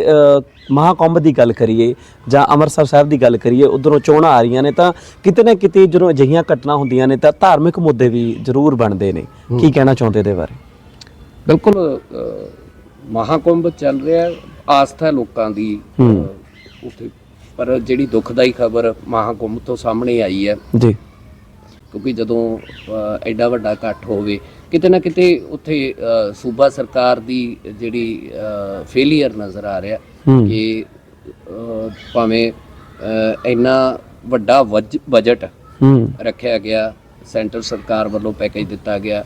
Speaker 1: ਮਹਾਕੁੰਭ ਦੀ ਗੱਲ ਕਰੀਏ ਜਾਂ ਅੰਮ੍ਰਿਤਸਰ ਸਾਹਿਬ ਦੀ ਗੱਲ ਕਰੀਏ ਉਧਰੋਂ ਚੋਣਾਂ ਆ ਰਹੀਆਂ ਨੇ ਤਾਂ ਕਿਤੇ ਨਾ ਕਿਤੇ ਜਦੋਂ ਅਜਿਹੀਆਂ ਘਟਨਾ ਹੁੰਦੀਆਂ ਨੇ ਤਾਂ ਧਾਰਮਿਕ ਮੁੱਦੇ ਵੀ ਜ਼ਰੂਰ ਬਣਦੇ ਨੇ। ਕੀ ਕਹਿਣਾ ਚਾਹੁੰਦੇ ਇਹਦੇ ਬਾਰੇ?
Speaker 2: ਬਿਲਕੁਲ ਮਹਾਕੁੰਭ ਚੱਲ ਰਿਹਾ ਆਸਥਾ ਲੋਕਾਂ ਦੀ। ਉੱਥੇ। ਪਰ ਜਿਹੜੀ ਦੁਖਦਾਈ ਖਬਰ ਮਹਾਕੁੰਭ ਤੋਂ ਸਾਹਮਣੇ ਆਈ ਹੈ
Speaker 1: ਜੀ।
Speaker 2: ਕਿਉਂਕਿ ਜਦੋਂ ਐਡਾ ਵੱਡਾ ਇਕੱਠ ਹੋਵੇ ਕਿਤੇ ਨਾ ਕਿਤੇ ਉੱਥੇ ਸੂਬਾ ਸਰਕਾਰ ਦੀ ਜਿਹੜੀ ਫੇਲਿਅਰ ਨਜ਼ਰ ਆ ਰਿਹਾ ਕਿ ਭਾਵੇਂ ਇੰਨਾ ਵੱਡਾ ਬਜਟ ਰੱਖਿਆ ਗਿਆ ਸੈਂਟਰ ਸਰਕਾਰ ਵੱਲੋਂ ਪੈਕੇਜ ਦਿੱਤਾ ਗਿਆ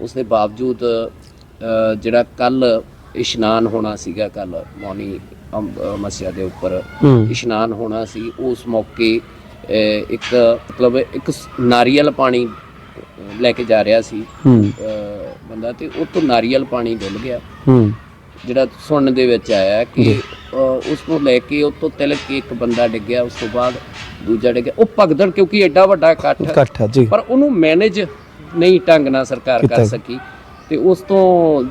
Speaker 2: ਉਸ ਦੇ ਬਾਵਜੂਦ ਜਿਹੜਾ ਕੱਲ ਇਸ਼ਨਾਨ ਹੋਣਾ ਸੀਗਾ ਕੱਲ ਮੌਨੀ ਮੱਸਿਆ ਦੇ ਉੱਪਰ ਇਸ਼ਨਾਨ ਹੋਣਾ ਸੀ ਉਸ ਮੌਕੇ ਇੱਕ ਮਤਲਬ ਇੱਕ ਨਾਰੀਅਲ ਪਾਣੀ ਲੈ ਕੇ ਜਾ ਰਿਹਾ ਸੀ।
Speaker 1: ਹੂੰ।
Speaker 2: ਬੰਦਾ ਤੇ ਉਹ ਤੋਂ ਨਾਰੀਅਲ ਪਾਣੀ ਡੁੱਲ ਗਿਆ।
Speaker 1: ਹੂੰ।
Speaker 2: ਜਿਹੜਾ ਸੁਣਨ ਦੇ ਵਿੱਚ ਆਇਆ ਕਿ ਉਸ ਨੂੰ ਲੈ ਕੇ ਉਹ ਤੋਂ ਤਿਲਕ ਕੇ ਇੱਕ ਬੰਦਾ ਡਿੱਗਿਆ ਉਸ ਤੋਂ ਬਾਅਦ ਦੂਜਾ ਡਿੱਗਿਆ। ਉਹ ਭਗਦੜ ਕਿਉਂਕਿ ਐਡਾ ਵੱਡਾ ਇਕੱਠ
Speaker 1: ਇਕੱਠ ਹੈ ਜੀ।
Speaker 2: ਪਰ ਉਹਨੂੰ ਮੈਨੇਜ ਨਹੀਂ ਢੰਗ ਨਾਲ ਸਰਕਾਰ
Speaker 1: ਕੀਤਾ।
Speaker 2: ਕਰ। ਸਕੀ। ਤੇ ਉਸ ਤੋਂ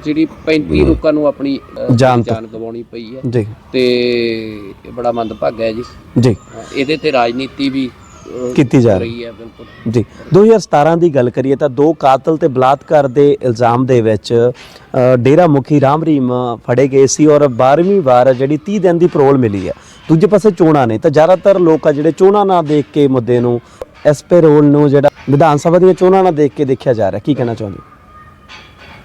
Speaker 2: ਜਿਹੜੀ 35 ਲੋਕਾਂ ਨੂੰ ਆਪਣੀ
Speaker 1: ਜਾਨ ਤੋਂ।
Speaker 2: ਜਾਨ ਗਵਾਉਣੀ ਪਈ ਹੈ।
Speaker 1: ਜੀ।
Speaker 2: ਤੇ ਇਹ ਬੜਾ ਮੰਦਭਾਗਾ ਹੈ ਜੀ। ਇਹਦੇ ਤੇ ਰਾਜਨੀਤੀ ਵੀ
Speaker 1: ਕੀਤੀ ਜਾ ਰਹੀ
Speaker 2: ਹੈ। ਬਿਲਕੁਲ
Speaker 1: ਜੀ 2017 ਦੀ ਗੱਲ ਕਰੀਏ ਤਾਂ ਦੋ ਕਾਤਲ ਤੇ ਬਲਾਤਕਾਰ ਦੇ ਇਲਜ਼ਾਮ ਦੇ ਵਿੱਚ ਅ, ਡੇਰਾ ਮੁਖੀ ਰਾਮ ਰਹੀਮ ਫੜੇ ਗਏ ਸੀ ਔਰ 12ਵੀਂ ਵਾਰ ਜਿਹੜੀ 30 ਦਿਨ ਦੀ ਪਰੋਲ ਮਿਲੀ ਹੈ। ਦੂਜੇ ਪਾਸੇ ਚੋਣਾਂ ਨੇ ਤਾਂ ਜ਼ਿਆਦਾਤਰ ਲੋਕ ਆ ਜਿਹੜੇ ਚੋਣਾਂ ਨਾ ਦੇਖ ਕੇ ਮੁੱਦੇ ਨੂੰ ਇਸ ਪੈਰੋਲ ਨੂੰ ਜਿਹੜਾ ਵਿਧਾਨ ਸਭਾ ਦੀਆਂ ਚੋਣਾਂ ਨਾਲ ਦੇਖ ਕੇ ਦੇਖਿਆ ਜਾ ਰਿਹਾ। ਕੀ ਕਹਿਣਾ ਚਾਹੁੰਦੇ ਹੋ?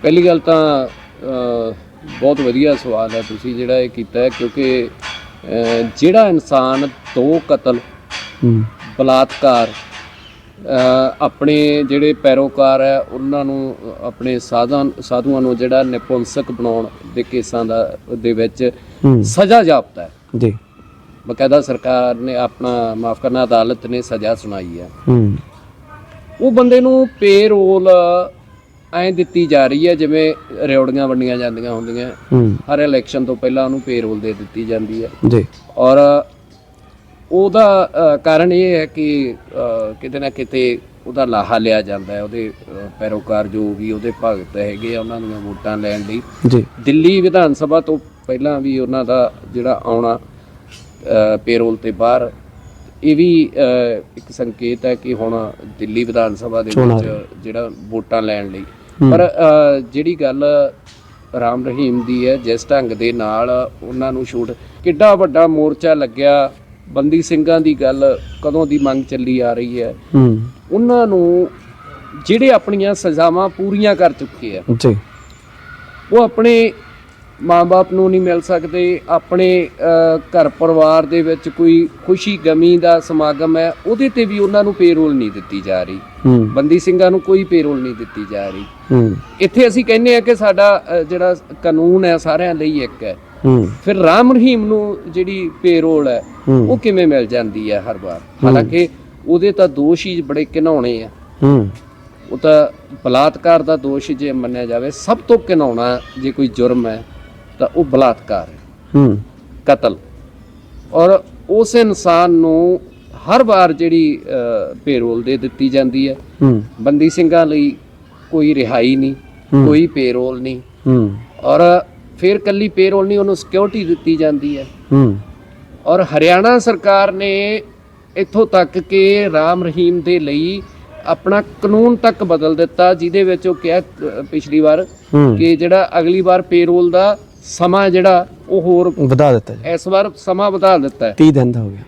Speaker 2: ਪਹਿਲੀ ਗੱਲ ਤਾਂ ਅ, ਬਹੁਤ ਵਧੀਆ ਸਵਾਲ ਹੈ ਤੁਸੀਂ ਜਿਹੜਾ ਇਹ ਕੀਤਾ ਹੈ ਕਿਉਂਕਿ ਅ, ਜਿਹੜਾ ਇਨਸਾਨ ਦੋ ਕਤਲ
Speaker 1: ਹੂੰ।
Speaker 2: ਬਲਾਤਕਾਰ ਆਪਣੇ ਜਿਹੜੇ ਪੈਰੋਕਾਰ ਹੈ ਉਹਨਾਂ ਨੂੰ ਆਪਣੇ ਸਾਧਨ ਸਾਧੂਆਂ ਨੂੰ ਜਿਹੜਾ ਨਿਪੁੰਸਕ ਬਣਾਉਣ ਦੇ ਕੇਸਾਂ ਦਾ ਦੇ ਵਿੱਚ ਸਜ਼ਾ ਜਾਪਤਾ ਹੈ।
Speaker 1: ਜੀ।
Speaker 2: ਬਕਾਇਦਾ ਸਰਕਾਰ ਨੇ ਆਪਣਾ ਮਾਫ ਕਰਨਾ ਅਦਾਲਤ ਨੇ ਸਜ਼ਾ ਸੁਣਾਈ ਹੈ। ਉਹ ਬੰਦੇ ਨੂੰ ਪੇਰੋਲ ਐਂ ਦਿੱਤੀ ਜਾ ਰਹੀ ਹੈ ਜਿਵੇਂ ਰਿਓੜੀਆਂ ਵੰਡੀਆਂ ਜਾਂਦੀਆਂ ਹੁੰਦੀਆਂ। ਹਰ ਇਲੈਕਸ਼ਨ ਤੋਂ ਪਹਿਲਾਂ ਉਹਨੂੰ ਪੇਰੋਲ ਦੇ ਦਿੱਤੀ ਜਾਂਦੀ ਹੈ।
Speaker 1: ਜੀ।
Speaker 2: ਔਰ ਉਹਦਾ ਕਾਰਨ ਇਹ ਹੈ ਕਿ ਕਿਤੇ ਨਾ ਕਿਤੇ ਉਹਦਾ ਲਾਹਾ ਲਿਆ ਜਾਂਦਾ ਹੈ ਉਹਦੇ ਪੈਰੋਕਾਰ ਜੋ ਵੀ ਉਹਦੇ ਭਗਤ ਹੈਗੇ ਆ ਉਹਨਾਂ ਦੀਆਂ ਵੋਟਾਂ ਲੈਣ ਲਈ।
Speaker 1: ਜੀ।
Speaker 2: ਦਿੱਲੀ ਵਿਧਾਨ ਸਭਾ ਤੋਂ ਪਹਿਲਾਂ ਵੀ ਉਹਨਾਂ ਦਾ ਜਿਹੜਾ ਆਉਣਾ ਪੇਰੋਲ ਤੇ ਬਾਹਰ ਇਹ ਵੀ ਇੱਕ ਸੰਕੇਤ ਹੈ ਕਿ ਹੁਣ ਦਿੱਲੀ ਵਿਧਾਨ ਸਭਾ ਦੇ ਵਿੱਚ ਜਿਹੜਾ ਵੋਟਾਂ ਲੈਣ ਲਈ। ਪਰ ਜਿਹੜੀ ਗੱਲ ਰਾਮ ਰਹੀਮ ਦੀ ਹੈ ਜਿਸ ਢੰਗ ਦੇ ਨਾਲ ਉਹਨਾਂ ਨੂੰ ਛੂਟ ਕਿੱਡਾ ਵੱਡਾ ਮੋਰਚਾ ਲੱਗਿਆ ਬੰਦੀ ਸਿੰਘਾਂ ਦੀ ਗੱਲ ਕਦੋਂ ਦੀ ਮੰਗ ਚੱਲੀ ਆ ਰਹੀ ਹੈ?
Speaker 1: ਹੂੰ।
Speaker 2: ਉਹਨਾਂ ਨੂੰ ਜਿਹੜੇ ਆਪਣੀਆਂ ਸਜ਼ਾਵਾਂ ਪੂਰੀਆਂ ਕਰ ਚੁੱਕੇ ਆ
Speaker 1: ਜੀ।
Speaker 2: ਉਹ ਆਪਣੇ ਮਾਂ-ਬਾਪ ਨੂੰ ਨਹੀਂ ਮਿਲ ਸਕਦੇ ਆਪਣੇ ਘਰ ਪਰਿਵਾਰ ਦੇ ਵਿੱਚ ਕੋਈ ਖੁਸ਼ੀ ਗਮੀ ਦਾ ਸਮਾਗਮ ਹੈ ਉਹਦੇ ਤੇ ਵੀ ਉਹਨਾਂ ਨੂੰ ਪੇਰੋਲ ਨਹੀਂ ਦਿੱਤੀ ਜਾ ਰਹੀ। ਬੰਦੀ ਸਿੰਘਾਂ ਨੂੰ ਕੋਈ ਪੇਰੋਲ ਨਹੀਂ ਦਿੱਤੀ ਜਾ ਰਹੀ। ਇੱਥੇ ਅਸੀਂ ਕਹਿੰਦੇ ਆ ਕਿ ਸਾਡਾ ਜਿਹੜਾ ਕਾਨੂੰਨ ਹੈ ਸਾਰਿਆਂ ਲਈ ਇੱਕ ਹੂੰ। ਫਿਰ ਰਾਮ ਰਹੀਮ ਨੂੰ ਜਿਹੜੀ ਪੇਰੋਲ ਹੈ ਉਹ ਕਿਵੇਂ ਮਿਲ ਜਾਂਦੀ ਹੈ ਹਰ ਵਾਰ? ਹਾਲਾਂਕਿ ਉਹਦੇ ਤਾਂ ਦੋਸ਼ ਹੀ ਬੜੇ ਘਿਨਾਉਣੇ ਆ। ਉਹ ਤਾਂ ਬਲਾਤਕਾਰ ਦਾ ਦੋਸ਼ ਜੇ ਮੰਨਿਆ ਜਾਵੇ ਸਭ ਤੋਂ ਘਿਨਾਉਣਾ ਜੇ ਕੋਈ ਜੁਰਮ ਹੈ ਤਾਂ ਉਹ ਬਲਾਤਕਾਰ ਹੈ। ਕਤਲ। ਔਰ ਉਸ ਇਨਸਾਨ ਨੂੰ ਹਰ ਵਾਰ ਜਿਹੜੀ ਪੇਰੋਲ ਦੇ ਦਿੱਤੀ ਜਾਂਦੀ ਹੈ। ਬੰਦੀ ਸਿੰਘਾਂ ਲਈ ਕੋਈ ਰਿਹਾਈ ਨਹੀਂ। ਕੋਈ ਪੇਰੋਲ ਨਹੀਂ। ਔਰ ਫਿਰ ਕੱਲੀ ਪੇਰੋਲ ਨਹੀਂ ਉਹਨੂੰ ਸਿਕਿਉਰਿਟੀ ਦਿੱਤੀ ਜਾਂਦੀ ਹੈ।
Speaker 1: ਹੂੰ।
Speaker 2: ਔਰ ਹਰਿਆਣਾ ਸਰਕਾਰ ਨੇ ਇੱਥੋਂ ਤੱਕ ਕਿ ਰਾਮ ਰਹੀਮ ਦੇ ਲਈ ਆਪਣਾ ਕਾਨੂੰਨ ਤੱਕ ਬਦਲ ਦਿੱਤਾ ਜਿਹਦੇ ਵਿੱਚ ਉਹ ਕਿਹਾ ਪਿਛਲੀ ਵਾਰ ਕਿ ਜਿਹੜਾ ਅਗਲੀ ਵਾਰ ਪੇਰੋਲ ਦਾ ਸਮਾਂ ਜਿਹੜਾ ਉਹ ਹੋਰ
Speaker 1: ਵਧਾ ਦਿੱਤਾ ਜੀ
Speaker 2: ਇਸ ਵਾਰ ਸਮਾਂ ਵਧਾ ਦਿੱਤਾ ਹੈ।
Speaker 1: 30 ਦਿਨ ਦਾ ਹੋ ਗਿਆ।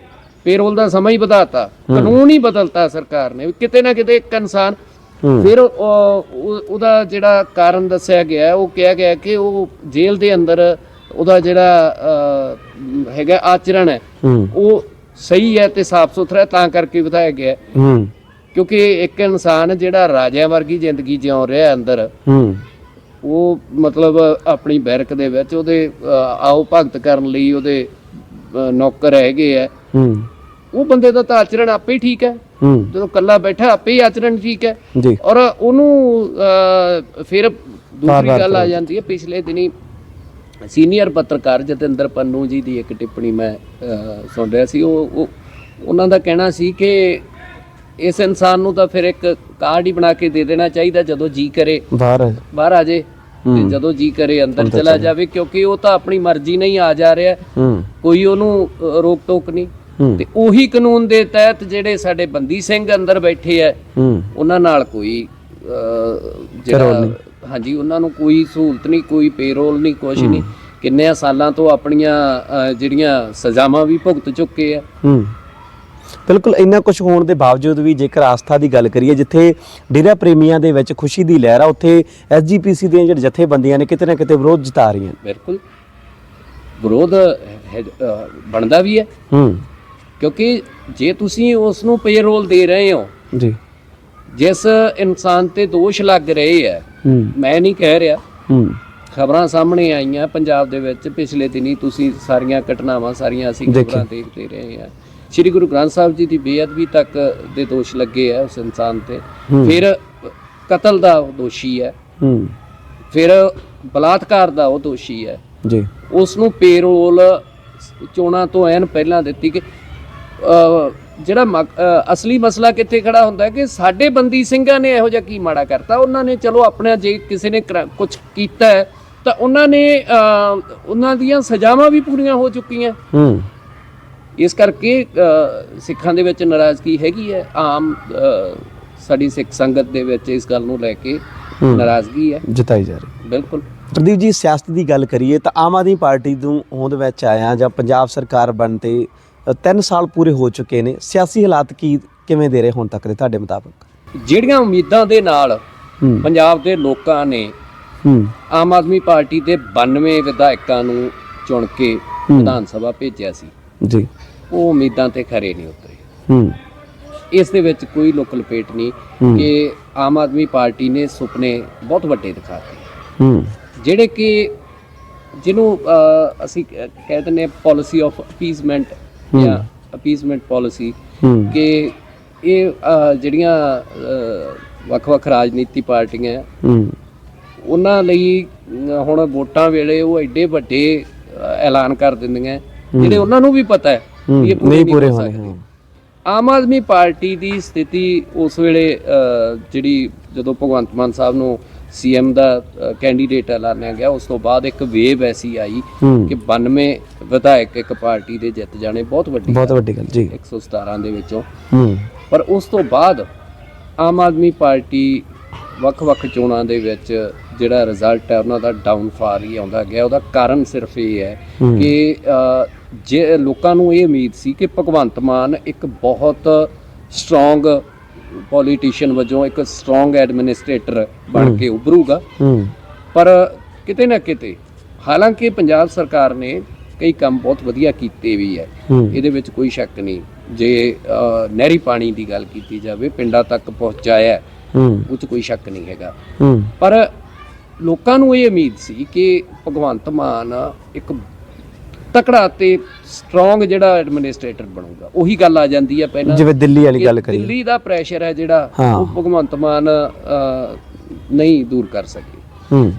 Speaker 2: ਪੇਰੋਲ ਦਾ ਸਮਾਂ ਹੀ ਵਧਾਤਾ। ਕਾਨੂੰਨ ਹੀ ਬਦਲਤਾ ਸਰਕਾਰ ਨੇ। ਕਿਤੇ ਨਾ ਕਿਤੇ ਇੱਕ ਇਨਸਾਨ ਫਿਰ ਉਹ- ਉਹ- ਉਹਦਾ ਜਿਹੜਾ ਕਾਰਨ ਦੱਸਿਆ ਗਿਆ ਉਹ ਕਿਹਾ ਗਿਆ ਕਿ ਉਹ ਜੇਲ੍ਹ ਦੇ ਅੰਦਰ ਉਹਦਾ ਜਿਹੜਾ ਹੈਗਾ ਆਚਰਣ ਹੈ ਉਹ ਸਹੀ ਹੈ ਤੇ ਸਾਫ਼ ਸੁਥਰਾ ਤਾਂ ਕਰਕੇ ਵਧਾਇਆ ਗਿਆ। ਕਿਉਂਕਿ ਇੱਕ ਇਨਸਾਨ ਜਿਹੜਾ ਰਾਜਿਆਂ ਵਰਗੀ ਜ਼ਿੰਦਗੀ ਜਿਉ ਰਿਹਾ ਅੰਦਰ ਉਹ ਮਤਲਬ ਆਪਣੀ ਬੈਰਕ ਦੇ ਵਿੱਚ ਉਹਦੇ ਆਓ ਭਗਤ ਕਰਨ ਲਈ ਉਹਦੇ ਨੌਕਰ ਹੈਗੇ ਆ।
Speaker 1: ਹੂੰ।
Speaker 2: ਉਹ ਬੰਦੇ ਦਾ ਤਾਂ ਆਚਰਣ ਆਪੇ ਹੀ ਠੀਕ ਹੂੰ। ਜਦੋਂ ਕੱਲਾ ਬੈਠਾ ਆਪੇ ਹੀ ਆਚਰਣ ਠੀਕ ਹੈ।
Speaker 1: ਜੀ।
Speaker 2: ਔਰ ਉਹਨੂੰ ਫਿਰ ਦੂਸਰੀ ਗੱਲ ਆ। ਜਾਂਦੀ ਹੈ ਪਿਛਲੇ ਦਿਨੀ ਸੀਨੀਅਰ ਪੱਤਰਕਾਰ ਜਤਿੰਦਰ ਪੰਨੂ ਜੀ ਦੀ ਇੱਕ ਟਿੱਪਣੀ ਮੈਂ ਸੁਣ ਰਿਹਾ ਸੀ। ਉਹ ਉਹ- ਉਹਨਾਂ ਦਾ ਕਹਿਣਾ ਸੀ ਕਿ ਇਸ ਇਨਸਾਨ ਨੂੰ ਤਾਂ ਫਿਰ ਇੱਕ ਕਾਰਡ ਹੀ ਬਣਾ ਕੇ ਦੇ ਦੇਣਾ ਚਾਹੀਦਾ ਜਦੋਂ ਜੀ ਕਰੇ।
Speaker 1: ਬਾਹਰ।
Speaker 2: ਬਾਹਰ ਆ ਜੇ। ਤੇ। ਜਦੋਂ ਜੀ ਕਰੇ ਅੰਦਰ ਚਲਾ ਜਾਵੇ ਕਿਉਂਕਿ ਉਹ ਤਾਂ ਆਪਣੀ ਮਰਜ਼ੀ ਨਹੀਂ ਆ ਜਾ ਰਿਹਾ। ਕੋਈ ਉਹਨੂੰ ਰੋਕ ਟੋਕ ਨਹੀਂ। ਤੇ ਉਹੀ ਕਾਨੂੰਨ ਦੇ ਤਹਿਤ ਜਿਹੜੇ ਸਾਡੇ ਬੰਦੀ ਸਿੰਘ ਅੰਦਰ ਬੈਠੇ ਐ ਉਹਨਾਂ ਨਾਲ ਕੋਈ ਜਿਹੜਾ ਹਾਂਜੀ ਉਹਨਾਂ ਨੂੰ ਕੋਈ ਸਹੂਲਤ ਨਹੀਂ ਕੋਈ ਪੇਰੋਲ ਨਹੀਂ ਕੁਛ ਨਹੀਂ। ਕਿੰਨਿਆਂ ਸਾਲਾਂ ਤੋਂ ਆਪਣੀਆਂ ਜਿਹੜੀਆਂ ਸਜ਼ਾਵਾਂ ਵੀ ਭੁਗਤ ਚੁੱਕੇ ਆ
Speaker 1: ਬਿਲਕੁਲ ਇੰਨਾ ਕੁਝ ਹੋਣ ਦੇ ਬਾਵਜੂਦ ਵੀ ਜੇਕਰ ਆਸਥਾ ਦੀ ਗੱਲ ਕਰੀਏ ਜਿੱਥੇ ਡੇਰਾ ਪ੍ਰੇਮੀਆਂ ਦੇ ਵਿੱਚ ਖੁਸ਼ੀ ਦੀ ਲਹਿਰ ਆ ਉੱਥੇ ਐਸਜੀਪੀਸੀ ਦੀਆਂ ਜਿਹੜੇ ਜਥੇਬੰਦੀਆਂ ਨੇ ਕਿਤੇ ਨਾ ਕਿਤੇ ਵਿਰੋਧ ਜਤਾ ਰਹੀਆਂ
Speaker 2: ਬਿਲਕੁਲ। ਵਿਰੋਧ ਬਣਦਾ ਵੀ ਹੈ
Speaker 1: ਹੂੰ।
Speaker 2: ਕਿਉਂਕਿ ਜੇ ਤੁਸੀਂ ਉਸ ਨੂੰ ਪੇਰੋਲ ਦੇ ਰਹੇ ਹੋ
Speaker 1: ਜੀ।
Speaker 2: ਜਿਸ ਇਨਸਾਨ ਤੇ ਦੋਸ਼ ਲੱਗ ਰਹੇ ਹੂੰ। ਮੈਂ ਨਹੀਂ ਕਹਿ ਰਿਹਾ। ਖਬਰਾਂ ਸਾਹਮਣੇ ਆਈਆਂ ਪੰਜਾਬ ਦੇ ਵਿੱਚ ਪਿਛਲੇ ਦਿਨੀ ਤੁਸੀਂ ਸਾਰੀਆਂ ਘਟਨਾਵਾਂ ਸਾਰੀਆਂ ਅਸੀਂ। ਖਬਰਾਂ ਦੇਖਦੇ ਰਹੇ ਹਾਂ। ਸ੍ਰੀ ਗੁਰੂ ਗ੍ਰੰਥ ਸਾਹਿਬ ਜੀ ਦੀ ਬੇਅਦਬੀ ਤੱਕ ਦੇ ਦੋਸ਼ ਲੱਗੇ ਆ ਉਸ ਇਨਸਾਨ ਤੇ। ਫਿਰ ਕਤਲ ਦਾ ਦੋਸ਼ੀ ਹੈ। ਫਿਰ ਬਲਾਤਕਾਰ ਦਾ ਉਹ ਦੋਸ਼ੀ ਹੈ।
Speaker 1: ਜੀ।
Speaker 2: ਉਸ ਨੂੰ ਪੇਰੋਲ ਚੋਣਾਂ ਤੋਂ ਐਨ ਪਹਿਲਾਂ ਦਿੱਤੀ ਕਿ ਜਿਹੜਾ ਅਸਲੀ ਮਸਲਾ ਕਿੱਥੇ ਖੜਾ ਹੁੰਦਾ ਹੈ ਕਿ ਸਾਡੇ ਬੰਦੀ ਸਿੰਘਾਂ ਨੇ ਇਹੋ ਜਿਹਾ ਕੀ ਮਾੜਾ ਕਰਤਾ? ਉਹਨਾਂ ਨੇ ਚਲੋ ਆਪਣਾ ਜੇ ਕਿਸੇ ਨੇ ਕੁਝ ਕੀਤਾ ਤਾਂ ਉਹਨਾਂ ਨੇ ਉਹਨਾਂ ਦੀਆਂ ਸਜ਼ਾਵਾਂ ਵੀ ਪੂਰੀਆਂ ਹੋ ਚੁੱਕੀਆਂ।
Speaker 1: ਹੂੰ।
Speaker 2: ਇਸ ਕਰਕੇ ਸਿੱਖਾਂ ਦੇ ਵਿੱਚ ਨਾਰਾਜ਼ਗੀ ਹੈਗੀ ਹੈ। ਆਮ ਸਾਡੀ ਸਿੱਖ ਸੰਗਤ ਦੇ ਵਿੱਚ ਇਸ ਗੱਲ ਨੂੰ ਲੈ ਕੇ। ਨਾਰਾਜ਼ਗੀ ਹੈ।
Speaker 1: ਜਤਾਈ ਜਾ ਰਹੀ
Speaker 2: ਬਿਲਕੁਲ।
Speaker 1: ਪ੍ਰਦੀਪ ਜੀ ਸਿਆਸਤ ਦੀ ਗੱਲ ਕਰੀਏ ਤਾਂ ਆਮ ਆਦਮੀ ਪਾਰਟੀ ਨੂੰ ਹੋਂਦ ਵਿੱਚ ਆਇਆ ਜਾਂ ਪੰਜਾਬ ਸਰਕਾਰ ਬਣ ਤੇ 3 ਸਾਲ ਪੂਰੇ ਹੋ ਚੁੱਕੇ ਨੇ। ਸਿਆਸੀ ਹਾਲਾਤ ਕੀ ਕਿਵੇਂ ਦੇ ਰਹੇ ਹੁਣ ਤੱਕ ਦੇ ਤੁਹਾਡੇ ਮੁਤਾਬਕ?
Speaker 2: ਜਿਹੜੀਆਂ ਉਮੀਦਾਂ ਦੇ ਨਾਲ ਪੰਜਾਬ ਦੇ ਲੋਕਾਂ ਨੇ ਆਮ ਆਦਮੀ ਪਾਰਟੀ ਦੇ 92 ਵਿਧਾਇਕਾਂ ਨੂੰ ਚੁਣ ਕੇ। ਵਿਧਾਨ ਸਭਾ ਭੇਜਿਆ ਸੀ।
Speaker 1: ਜੀ।
Speaker 2: ਉਹ ਉਮੀਦਾਂ ਤੇ ਖਰੇ ਨਹੀਂ ਉਤਰੇ।
Speaker 1: ਹੂੰ।
Speaker 2: ਇਸ ਦੇ ਵਿੱਚ ਕੋਈ ਲੁਕ ਲਪੇਟ ਨਹੀਂ। ਕਿ ਆਮ ਆਦਮੀ ਪਾਰਟੀ ਨੇ ਸੁਪਨੇ ਬਹੁਤ ਵੱਡੇ ਦਿਖਾਤੇ
Speaker 1: ਹੂੰ।
Speaker 2: ਜਿਹੜੇ ਕਿ ਜਿਹਨੂੰ ਅਸੀਂ ਕਹਿ ਦਿੰਦੇ ਪਾਲਿਸੀ ਆਫ ਅਪੀਜ਼ਮੈਂਟ ਜਾਂ ਅਪੀਜ਼ਮੈਂਟ ਪਾਲਿਸੀ ਕਿ ਇਹ ਜਿਹੜੀਆਂ ਵੱਖ-ਵੱਖ ਰਾਜਨੀਤੀ ਪਾਰਟੀਆਂ ਹੈ, ਉਹਨਾਂ ਲਈ ਹੁਣ ਵੋਟਾਂ ਵੇਲੇ ਉਹ ਐਡੇ ਵੱਡੇ ਐਲਾਨ ਕਰ ਦਿੰਦੀਆਂ। ਜਿਹੜੇ ਉਹਨਾਂ ਨੂੰ ਵੀ ਪਤਾ ਹੈ ਇਹ
Speaker 1: ਨਹੀਂ ਪੂਰੇ ਹੋਣੇ
Speaker 2: ਆਮ ਆਦਮੀ ਪਾਰਟੀ ਦੀ ਸਥਿਤੀ ਉਸ ਵੇਲੇ ਜਿਹੜੀ ਜਦੋਂ ਭਗਵੰਤ ਮਾਨ ਸਾਹਿਬ ਨੂੰ ਸੀਐਮ ਦਾ ਕੈਂਡੀਡੇਟ ਐਲਾਨਿਆ ਗਿਆ। ਉਸ ਤੋਂ ਬਾਅਦ ਇੱਕ ਵੇਵ ਐਸੀ ਆਈ ਕਿ 92 ਵਿਧਾਇਕ ਇੱਕ ਪਾਰਟੀ ਦੇ ਜਿੱਤ ਜਾਣੇ। ਬਹੁਤ ਵੱਡੀ
Speaker 1: ਬਹੁਤ ਵੱਡੀ ਗੱਲ ਜੀ।
Speaker 2: 117 ਦੇ ਵਿੱਚੋਂ। ਪਰ ਉਸ ਤੋਂ ਬਾਅਦ ਆਮ ਆਦਮੀ ਪਾਰਟੀ ਵੱਖ-ਵੱਖ ਚੋਣਾਂ ਦੇ ਵਿੱਚ ਜਿਹੜਾ ਰਿਜ਼ਲਟ ਹੈ ਉਹਨਾਂ ਦਾ ਡਾਊਨਫਾਲ ਹੀ ਆਉਂਦਾ ਗਿਆ। ਉਹਦਾ ਕਾਰਨ ਸਿਰਫ ਇਹ ਹੈ। ਕਿ ਜੇ ਲੋਕਾਂ ਨੂੰ ਇਹ ਉਮੀਦ ਸੀ ਕਿ ਭਗਵੰਤ ਮਾਨ ਇੱਕ ਬਹੁਤ ਸਟਰੋਂਗ ਪੋਲੀਟੀਸ਼ੀਅਨ ਵਜੋਂ ਇੱਕ ਸਟਰੋਂਗ ਐਡਮਿਨਿਸਟ੍ਰੇਟਰ ਬਣ ਕੇ ਉੱਭਰੂਗਾ। ਪਰ ਕਿਤੇ ਨਾ ਕਿਤੇ ਹਾਲਾਂਕਿ ਪੰਜਾਬ ਸਰਕਾਰ ਨੇ ਕਈ ਕੰਮ ਬਹੁਤ ਵਧੀਆ ਕੀਤੇ ਵੀ ਹੈ। ਇਹਦੇ ਵਿੱਚ ਕੋਈ ਸ਼ੱਕ ਨਹੀਂ। ਜੇ ਨਹਿਰੀ ਪਾਣੀ ਦੀ ਗੱਲ ਕੀਤੀ ਜਾਵੇ ਪਿੰਡਾਂ ਤੱਕ ਪਹੁੰਚਾਇਆ ਉਹ 'ਚ ਕੋਈ ਸ਼ੱਕ ਨਹੀਂ ਹੈਗਾ। ਪਰ ਲੋਕਾਂ ਨੂੰ ਇਹ ਉਮੀਦ ਸੀ ਕਿ ਭਗਵੰਤ ਮਾਨ ਇੱਕ ਤਕੜਾ ਤੇ ਸਟਰੋਂਗ ਜਿਹੜਾ ਐਡਮਿਨਿਸਟ੍ਰੇਟਰ ਬਣੂਗਾ ਉਹੀ ਗੱਲ ਆ ਜਾਂਦੀ ਹੈ ਪਹਿਲਾਂ।
Speaker 1: ਜਿਵੇਂ ਦਿੱਲੀ ਵਾਲੀ ਗੱਲ ਕਰੀਏ।
Speaker 2: ਦਿੱਲੀ ਦਾ ਪ੍ਰੈਸ਼ਰ ਹੈ ਜਿਹੜਾ। ਉਹ ਭਗਵੰਤ ਮਾਨ ਨਹੀਂ ਦੂਰ ਕਰ ਸਕੇ।
Speaker 1: ਹੂੰ।